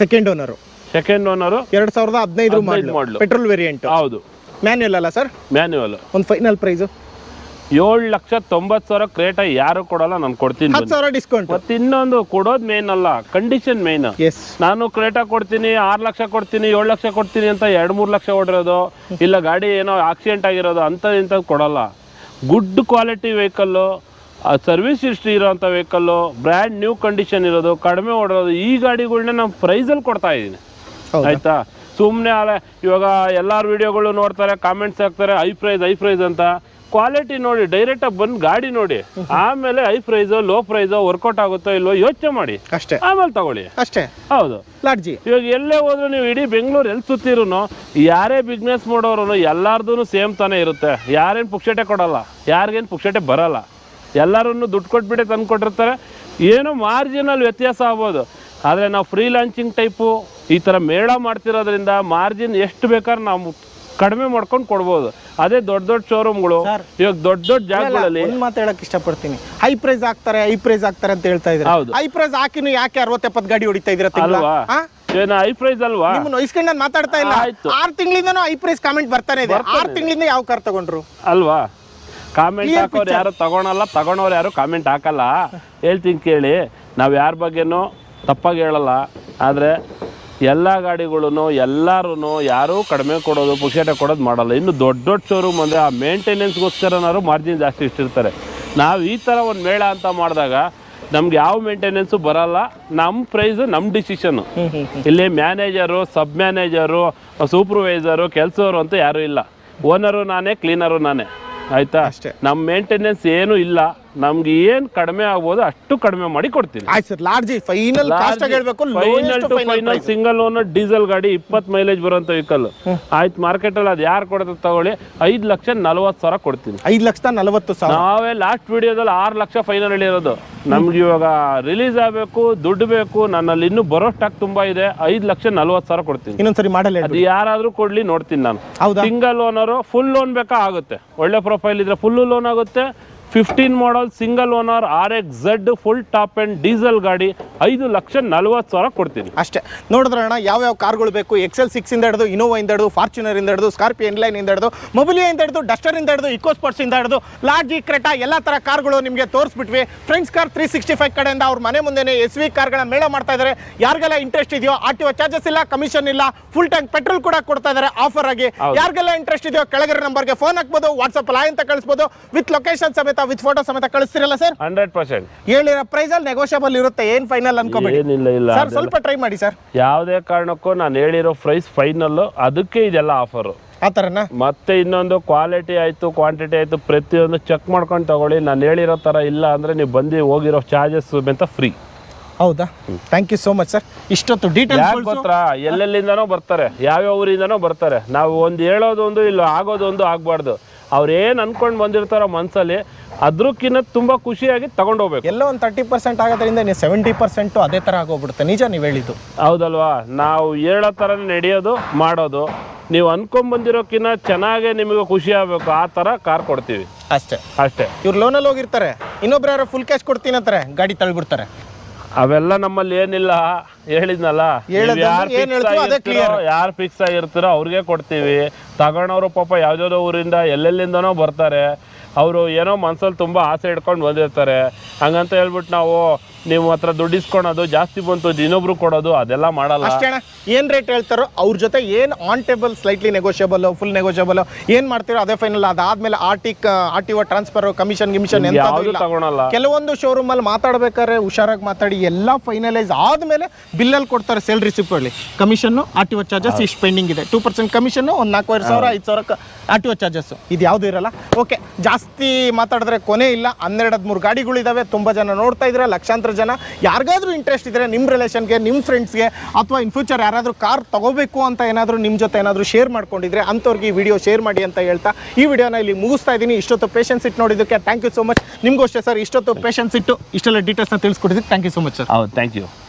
Second owner second owner ಎರಡು ಸಾವಿರದ ಹದಿನೈದು ಮಾಡಲು. ಪೆಟ್ರೋಲ್ ವೇರಿಯಂಟ್ ಹೌದು. ಮ್ಯಾನ್ಯಲ್ ಅಲ್ಲ ಸರ್ ಮ್ಯಾನ್ಯುವಲ್ ಒಂದು ಫೈನಲ್ ಪ್ರೈಸ್ ಏಳು ಲಕ್ಷ ತೊಂಬತ್ ಸಾವಿರ ಕ್ರೇಟ ಯಾರು ಕೊಡಲ್ಲ ನಾನು ಕೊಡ್ತೀನಿ ಹತ್ತು. ಸಾವಿರ ಡಿಸ್ಕೌಂಟ್ ಮತ್ತೆ ಇನ್ನೊಂದು ಕೊಡೋದು ಮೇನ್ ಅಲ್ಲ ಕಂಡೀಷನ್ ಮೇನ್ ಎಸ್ ನಾನು ಕ್ರೇಟ ಕೊಡ್ತೀನಿ ಆರು ಲಕ್ಷ ಕೊಡ್ತೀನಿ ಏಳು ಲಕ್ಷ ಕೊಡ್ತೀನಿ ಅಂತ ಎರಡು ಮೂರು ಲಕ್ಷ ಹೊಡಿರೋದು ಇಲ್ಲ ಗಾಡಿ ಏನೋ ಆಕ್ಸಿಡೆಂಟ್ ಆಗಿರೋದು ಅಂತ ಇಂಥದ್ದು ಕೊಡಲ್ಲ. Good quality vehicle service history ಇರೋಂಥ ವೆಹಿಕಲ್ಲು ಬ್ರ್ಯಾಂಡ್ ನ್ಯೂ ಕಂಡೀಷನ್ ಇರೋದು ಕಡಿಮೆ ಹೊಡಿರೋದು ಈ ಗಾಡಿಗಳನ್ನ ನಾವು ಪ್ರೈಸಲ್ಲಿ ಕೊಡ್ತಾ ಇದ್ದೀನಿ. ಆಯಿತಾ? ಆಯ್ತಾ ಸುಮ್ಮನೆ ಇವಾಗ ಎಲ್ಲರ ವಿಡಿಯೋಗಳು ನೋಡ್ತಾರೆ ಕಾಮೆಂಟ್ಸ್ ಹಾಕ್ತಾರೆ ಐ ಪ್ರೈಸ್ ಐ ಪ್ರೈಸ್ ಅಂತ. ಕ್ವಾಲಿಟಿ ನೋಡಿ ಡೈರೆಕ್ಟಾಗಿ ಬಂದು ಗಾಡಿ ನೋಡಿ. ಆಮೇಲೆ high price low price work out ಆಗುತ್ತೋ ಇಲ್ವೋ ಯೋಚನೆ ಮಾಡಿ. ಅಷ್ಟೇ. ಆಮೇಲೆ ತಗೊಳ್ಳಿ. ಅಷ್ಟೇ. ಹೌದು. ಲಾಡ್ಜಿ. ಇವಾಗ ಎಲ್ಲೇ ಹೋದ್ರು ನೀವು ಇಡೀ ಬೆಂಗಳೂರು ಎಲ್ಲಿ ಸುತ್ತಿರು ಯಾರೇ ಬಿಸ್ನೆಸ್ ಮಾಡೋರು ಎಲ್ಲಾರ್ದು ಸೇಮ್ ತಾನೇ ಇರುತ್ತೆ. ಯಾರೇನು ಪುಕ್ಷಟೆ ಕೊಡಲ್ಲ ಯಾರಿಗೇನು ಪುಕ್ಷಟೆ ಬರಲ್ಲ. ಎಲ್ಲರನ್ನು ದುಡ್ಡು ಕೊಟ್ಬಿಟ್ಟೆ ತಂದು ಕೊಟ್ಟಿರ್ತಾರೆ. ಏನೋ ಮಾರ್ಜಿನಲ್ಲಿ ವ್ಯತ್ಯಾಸ ಆಗ್ಬೋದು. ಆದರೆ ನಾವು ಫ್ರೀ ಲಾಂಚಿಂಗ್ ಟೈಪು ಈ ಥರ ಮೇಳ ಮಾಡ್ತಿರೋದ್ರಿಂದ ಮಾರ್ಜಿನ್ ಎಷ್ಟು ಬೇಕಾದ್ರೆ ನಾವು ಕಡಿಮೆ ಮಾಡ್ಕೊಂಡು ಕೊಡ್ಬೋದು. ಅದೇ ದೊಡ್ಡ ದೊಡ್ಡ ಶೋರೂಮ್ಗಳು. ಇವಾಗ ದೊಡ್ಡ ದೊಡ್ಡ ಜಾಗಗಳಲ್ಲಿ ಮಾತಾಡಕ್ ಮಾತು ಹೇಳಕ್ ಇಷ್ಟಪಡ್ತೀನಿ. ಹೈ ಪ್ರೈಸ್ ಹಾಕ್ತಾರೆ ಹೈ ಪ್ರೈಸ್ ಹಾಕ್ತಾರೆ ಅಂತ ಹೇಳ್ತಾ ಇದ್ರೆ. ಹೌದು. ಹೈ ಪ್ರೈಸ್ ಹಾಕಿನು ಯಾಕೆ ಅರವತ್ತೆಪ್ಪತ್ತು ಗಾಡಿ ಹೊಡಿತಾ ಇದ್ರ ಅಲ್ವಾ? ಏನು ಐ ಪ್ರೈಸ್ ಅಲ್ವಾ? ನಿಮ್ಮನ್ನ ವಹಿಸ್ಕೊಂಡು ನಾನು ಮಾತಾಡ್ತಾ ಇಲ್ಲ. ಆಯ್ತು. ಆರ್ ತಿಂಗಳಿಂದನೂ ಹೈ ಪ್ರೈಸ್ ಕಾಮೆಂಟ್ ಬರ್ತಾನೆ ಇದೆ. ಆರು ತಿಂಗಳಿಂದ ಯಾವ ಕಾರ್ ತಗೊಂಡ್ರು? ಅಲ್ವಾ? ಕಾಮೆಂಟ್ ಹಾಕೋರು ಯಾರು ತಗೊಳಲ್ಲ ತಗೊಳೋರು ಯಾರು ಕಾಮೆಂಟ್ ಹಾಕಲ್ಲ. ಹೇಳ್ತೀನಿ ಕೇಳಿ. ನಾವು ಯಾರ ಬಗ್ಗೆನೂ ತಪ್ಪಾಗಿ ಹೇಳಲ್ಲ. ಆದರೆ ಎಲ್ಲ ಗಾಡಿಗಳೂ ಎಲ್ಲರೂ ಯಾರೂ ಕಡಿಮೆ ಕೊಡೋದು ಪುಕ್ಷೇಟೆ ಕೊಡೋದು ಮಾಡಲ್ಲ. ಇನ್ನು ದೊಡ್ಡ ದೊಡ್ಡ ಶೋರೂಮ್ ಅಂದರೆ ಆ ಮೇಂಟೆನೆನ್ಸ್ಗೋಸ್ಕರನಾದ್ರು ಮಾರ್ಜಿನ್ ಜಾಸ್ತಿ ಇಷ್ಟಿರ್ತಾರೆ. ನಾವು ಈ ಥರ ಒಂದು ಮೇಳ ಅಂತ ಮಾಡಿದಾಗ ನಮ್ಗೆ ಯಾವ ಮೇಂಟೆನೆನ್ಸು ಬರಲ್ಲ ನಮ್ಮ ಪ್ರೈಸು ನಮ್ಮ ಡಿಸಿಷನ್ನು ಇಲ್ಲಿ ಮ್ಯಾನೇಜರು ಸಬ್ ಮ್ಯಾನೇಜರು ಸೂಪರ್ವೈಸರು ಕೆಲಸವರು ಅಂತ ಯಾರೂ ಇಲ್ಲ. ಓನರು ನಾನೇ ಕ್ಲೀನರು ನಾನೇ. ಆಯ್ತಾ? ಅಷ್ಟೇ. ನಮ್ಮ ಮೇಂಟೆನೆನ್ಸ್ ಏನು ಇಲ್ಲ. ನಮ್ಗೆ ಏನು ಕಡಿಮೆ ಆಗ್ಬೋದು ಅಷ್ಟು ಕಡಿಮೆ ಮಾಡಿ ಕೊಡ್ತೀನಿ. ಆಯ್ತು ಸರ್ ಲಾರ್ಜಿ ಫೈನಲ್ ಕಾಸ್ಟ್ ಹೇಳ್ಬೇಕು final to final single owner diesel ಗಾಡಿ ಇಪ್ಪತ್ತು ಮೈಲೇಜ್ ಬರುವಂತ ವೆಹಿಕಲ್ ಆಯ್ತು ಮಾರ್ಕೆಟ್ ಅಲ್ಲಿ ಅದು ಯಾರು ಕೊಡುತ್ತೆ ತಗೊಳ್ಳಿ ಐದು ಲಕ್ಷ ನಲ್ವತ್ತು ಸಾವಿರ ಕೊಡ್ತೀನಿ. ಐದು ಲಕ್ಷ ನಲವತ್ತು ಸಾವಿರ. ನಾವೇ ಲಾಸ್ಟ್ ವಿಡಿಯೋದಲ್ಲಿ ಆರು ಲಕ್ಷ ಫೈನಲ್ ಹೇಳಿರೋದು ನಮ್ಗೆ ಇವಾಗ ರಿಲೀಸ್ ಆಗಬೇಕು ದುಡ್ಡು ಬೇಕು ನನ್ನಲ್ಲಿ ಇನ್ನೂ ಬರೋ ಸ್ಟಾಕ್ ತುಂಬಾ ಇದೆ ಐದು ಲಕ್ಷ ನಲ್ವತ್ತು ಸಾವಿರ ಕೊಡ್ತೀನಿ. ಇನ್ನೊಂದ್ಸರಿ ಮಾಡಲ್ಲ ಅದು ಯಾರಾದ್ರೂ ಕೊಡ್ಲಿ ನೋಡ್ತೀನಿ ನಾನು. ಸಿಂಗಲ್ ಓನರು ಫುಲ್ ಲೋನ್ ಬೇಕಾ ಆಗುತ್ತೆ. ಒಳ್ಳೆ ಪ್ರೊಫೈಲ್ ಇದ್ರೆ ಫುಲ್ ಲೋನ್ ಆಗುತ್ತೆ fifteen model single owner R X Z full top and diesel ಗಾಡಿ ಐದು ಲಕ್ಷ ನಲ್ವತ್ತು ಸಾವಿರ ಕೊಡ್ತೀನಿ. ಅಷ್ಟೇ. ನೋಡಿದ್ರೆ ಅಣ್ಣ ಯಾವ ಕಾರ್ಗಳು ಬೇಕು? ಎಕ್ಸೆಲ್ ಸಿಕ್ಸ್ ಇಂದ ಹಿಡಿದು ಇನೋವಾ ಇಂದ ಹಿಡಿದು ಫಾರ್ಚುನರ್ ಇಂದ ಹಿಡಿದು ಸ್ಕಾರ್ಪಿಯೋ ಎನ್ಲೈನ್ ಇಂದ ಹಿಡಿದು ಮೊಬಿಲಿಯಾ ಇಂದ ಹಿಡಿದು ಡಸ್ಟರ್ ಇಂದ ಹಿಡಿದು ಇಕೋ ಸ್ಪೋರ್ಟ್ಸ್ ಇಂದ ಹಿಡಿದು ಲಾರ್ಜಿ ಕ್ರೆಟಾ ಎಲ್ಲ ತರ ಕಾರ್ಗಳು ನಿಮಗೆ ತೋರಿಸ್ಬಿಟ್ವಿ. Friends car three sixty five ಕಡೆಯಿಂದ ಅವ್ರ ಮನೆ ಮುಂದೆನೆ ಎಸ್ ವಿ ಕಾರ್ಗಳ ಮೇಳ ಮಾಡ್ತಾ ಇದ್ದಾರೆ ಯಾರಿಗೆಲ್ಲ ಇಂಟ್ರೆಸ್ಟ್ ಇದೆಯೋ ಆರ್ ಟಿ ಒ ಚಾರ್ಜಸ್ ಇಲ್ಲ ಕಮಿಷನ್ ಇಲ್ಲ ಫುಲ್ ಟ್ಯಾಂಕ್ ಪೆಟ್ರೋಲ್ ಕೂಡ ಕೊಡ್ತಾ ಇದ್ದಾರೆ ಆಫರ್ ಆಗಿ. ಯಾರಿಗೆಲ್ಲ ಇಂಟ್ರೆಸ್ಟ್ ಇದೆಯೋ ಕೆಳಗಡೆ ನಂಬರ್ಗೆ ಫೋನ್ ಹಾಕ್ಬೋದು ವಾಟ್ಸಪ್ ಲೈ ಅಂತ ಕಳಿಸ್ಬೋದು. ವಿತ್ ಲೊಕೇಶನ್ ಸಮೇತ ವಿತ್ ಫೋಟೋ ಸಮೇತ ಕಳಿಸ್ತಿರಲ್ಲ ಸರ್ ಹಂಡ್ರೆಡ್ ಪರ್ಸೆಂಟ್ ಹೇಳಿರೋ ಪ್ರೈಸಲ್ಲಿ ನೆಗೋಷಿಯಬಲ್ ಇರುತ್ತೆ ಏನ್ ಫೈನಲ್ ಅನ್ಕೋಬೇಡಿ. ಏನಿಲ್ಲ ಇಲ್ಲ ಸರ್ ಸ್ವಲ್ಪ ಟ್ರೈ ಮಾಡಿ ಸರ್ ಯಾವುದೇ ಕಾರಣಕ್ಕೂ ನಾನು ಹೇಳಿರೋ ಪ್ರೈಸ್ ಫೈನಲ್ ಅದಕ್ಕೆ ಇದೆಲ್ಲ ಆಫರು ಆ ಥರನಾ ಮತ್ತೆ ಇನ್ನೊಂದು ಕ್ವಾಲಿಟಿ ಆಯಿತು ಕ್ವಾಂಟಿಟಿ ಆಯಿತು ಪ್ರತಿಯೊಂದು ಚೆಕ್ ಮಾಡ್ಕೊಂಡು ತಗೊಳ್ಳಿ. ನಾನು ಹೇಳಿರೋ ಥರ ಇಲ್ಲ ಅಂದ್ರೆ ನೀವು ಬಂದು ಹೋಗಿರೋ ಚಾರ್ಜಸ್ ಅಂತ ಫ್ರೀ ಹೌದಾ? Thank you so much sir ಇಷ್ಟೊತ್ತು ಯಾಕೆ ಡೀಟೇಲ್ಸ್ ಗೊತ್ತಾ? ಎಲ್ಲೆಲ್ಲಿಂದನೋ ಬರ್ತಾರೆ ಯಾವ್ಯಾವ ಊರಿಂದನೋ ಬರ್ತಾರೆ. ನಾವು ಒಂದು ಹೇಳೋದೊಂದು ಇಲ್ಲ ಆಗೋದೊಂದು ಆಗ್ಬಾರ್ದು. ಅವ್ರು ಏನು ಅನ್ಕೊಂಡು ಬಂದಿರ್ತಾರೋ ಮನಸ್ಸಲ್ಲಿ ಅದ್ರಕ್ಕಿಂತ ತುಂಬ ಖುಷಿಯಾಗಿ ತಗೊಂಡೋಗ್ಬೇಕು ಎಲ್ಲ ಒಂದು ತರ್ಟಿ ಪರ್ಸೆಂಟ್ ಆಗೋದ್ರಿಂದ ನೀವು ಸೆವೆಂಟಿ ಪರ್ಸೆಂಟು ಅದೇ ಥರ ಆಗೋಗ್ಬಿಡುತ್ತೆ. ನಿಜ ನೀವು ಹೇಳಿದ್ದು. ಹೌದಲ್ವಾ? ನಾವು ಹೇಳೋ ಥರ ನಡೆಯೋದು ಮಾಡೋದು. ನೀವು ಬಂದಿರೋಕಿನ್ನ ಚೆನ್ನಾಗೇ ನಿಮಗೆ ಖುಷಿ ಆಗಬೇಕು. ಆ ಥರ ಕಾರ್ ಕೊಡ್ತೀವಿ. ಅಷ್ಟೇ. ಅಷ್ಟೇ. ಇವ್ರು ಲೋನಲ್ಲಿ ಹೋಗಿರ್ತಾರೆ. ಇನ್ನೊಬ್ರು ಯಾರೋ ಫುಲ್ ಕ್ಯಾಶ್ ಕೊಡ್ತೀನಿ ಅಂತಾರೆ. ಗಾಡಿ ತಳ್ಬಿಡ್ತಾರೆ. ಅವೆಲ್ಲ ನಮ್ಮಲ್ಲಿ ಏನಿಲ್ಲ. ಹೇಳಿದ್ನಲ್ಲ. ಹೇಳೋದು ಯಾರು ಏನ್ ಹೇಳ್ತೀವೋ ಅದೇ ಯಾರು ಫಿಕ್ಸ್ ಆಗಿರ್ತೀರೋ ಅವ್ರಿಗೆ ಕೊಡ್ತೀವಿ. ತಗೊಳೋರು ಪಾಪ ಯಾವ್ದಾವ್ದೋ ಊರಿಂದ ಎಲ್ಲೆಲ್ಲಿಂದನೋ ಬರ್ತಾರೆ. ಅವರು ಏನೋ ಮನಸ್ಸಲ್ಲಿ ತುಂಬ ಆಸೆ ಇಟ್ಕೊಂಡು ಬಂದಿರ್ತಾರೆ. ಹಂಗಂತ ಹೇಳ್ಬಿಟ್ಟು ನಾವು ನೀವು ಹತ್ರ ದುಡ್ಡು ಇಸ್ಕೊಳೋದು ಜಾಸ್ತಿ ಬಂತು ಇನ್ನೊಬ್ರು ಕೊಡೋದು ಅದೆಲ್ಲ ಮಾಡಲ್ಲ. ಅಷ್ಟೇ ಅಣ್ಣ ಏನು ರೇಟ್ ಹೇಳ್ತಾರೋ ಅವ್ರ ಜೊತೆ ಏನು on table slightly negotiable full negotiable ಏನು ಮಾಡ್ತೀರೋ ಅದೇ ಫೈನಲ್ ಅದಾದ್ಮೇಲೆ R T R T O transfer commission ಗಿಮಿಷನ್ ಯಾವುದು ತಗೊಳಲ್ಲ. ಕೆಲವೊಂದು ಶೋರೂಮ್ ಅಲ್ಲಿ ಮಾತಾಡ್ಬೇಕಾದ್ರೆ ಹುಷಾರಾಗಿ ಮಾತಾಡಿ ಎಲ್ಲ ಫೈನಲೈಸ್ ಆದ್ಮೇಲೆ ಬಿಲ್ಲಲ್ಲಿ ಕೊಡ್ತಾರೆ ಸೇಲ್ ರಿಸಿಪ್ಟ್ ಅಲ್ಲಿ. Commission R T O charges ಇಷ್ಟು ಪೆಂಡಿಂಗ್ ಇದೆ. ಟೂ ಪರ್ಸೆಂಟ್ ಕಮಿಷನ್ ಒಂದು ನಾಲ್ಕೂವರೆ ಸಾವಿರ ಐದು ಸಾವಿರ ಆರ್ ಟಿ ಒ ಚಾರ್ಜಸ್ ಇದು ಯಾವುದು ಇರಲ್ಲ? ಓಕೆ ಜಾಸ್ತಿ ಮಾತಾಡಿದ್ರೆ ಕೊನೆ ಇಲ್ಲ. ಹನ್ನೆರಡು, ಹದಿಮೂರು ಗಾಡಿಗಳಿದಾವೆ. ತುಂಬ ಜನ ನೋಡ್ತಾ ಇದ್ರೆ, ಲಕ್ಷಾಂತರ ಜನ. ಯಾರಿಗಾದ್ರೂ ಇಂಟ್ರೆಸ್ಟ್ ಇದ್ರೆ ನಿಮ್ಮ ರಿಲೇಷನ್ಗೆ ನಿಮ್ಮ ಫ್ರೆಂಡ್ಸ್ಗೆ ಅಥವಾ ಇನ್ ಫ್ಯೂಚರ್ ಯಾರಾದರೂ ಕಾರ್ ತಗೋಬೇಕು ಅಂತ ಏನಾದರೂ ನಿಮ್ಮ ಜೊತೆ ಏನಾದರೂ ಶೇರ್ ಮಾಡ್ಕೊಂಡಿದ್ರೆ ಅಂಥವ್ರಿಗೆ ಈ ವಿಡಿಯೋ ಶೇರ್ ಮಾಡಿ ಅಂತ ಹೇಳ್ತಾ ಈ ವಿಡಿಯೋನ ಇಲ್ಲಿ ಮುಗಿಸ್ತಾ ಇದ್ದೀನಿ. ಇಷ್ಟೊತ್ತು ಪೇಷನ್ಸ್ ಇಟ್ಟು ನೋಡಿದ್ದಕ್ಕೆ ಥ್ಯಾಂಕ್ ಯು ಸೊ ಮಚ್ ನಿಮಗೂ ಅಷ್ಟೇ ಸರ್ ಇಷ್ಟೊತ್ತು ಪೇಷನ್ಸ್ ಇಟ್ಟು ಇಷ್ಟೆಲ್ಲ ಡೀಟೇಲ್ಸ್ನ ತಿಳಿಸ್ಕೊಟ್ಟಿದ್ದಕ್ಕೆ thank you so much sir ಹೌದು ಥ್ಯಾಂಕ್ ಯು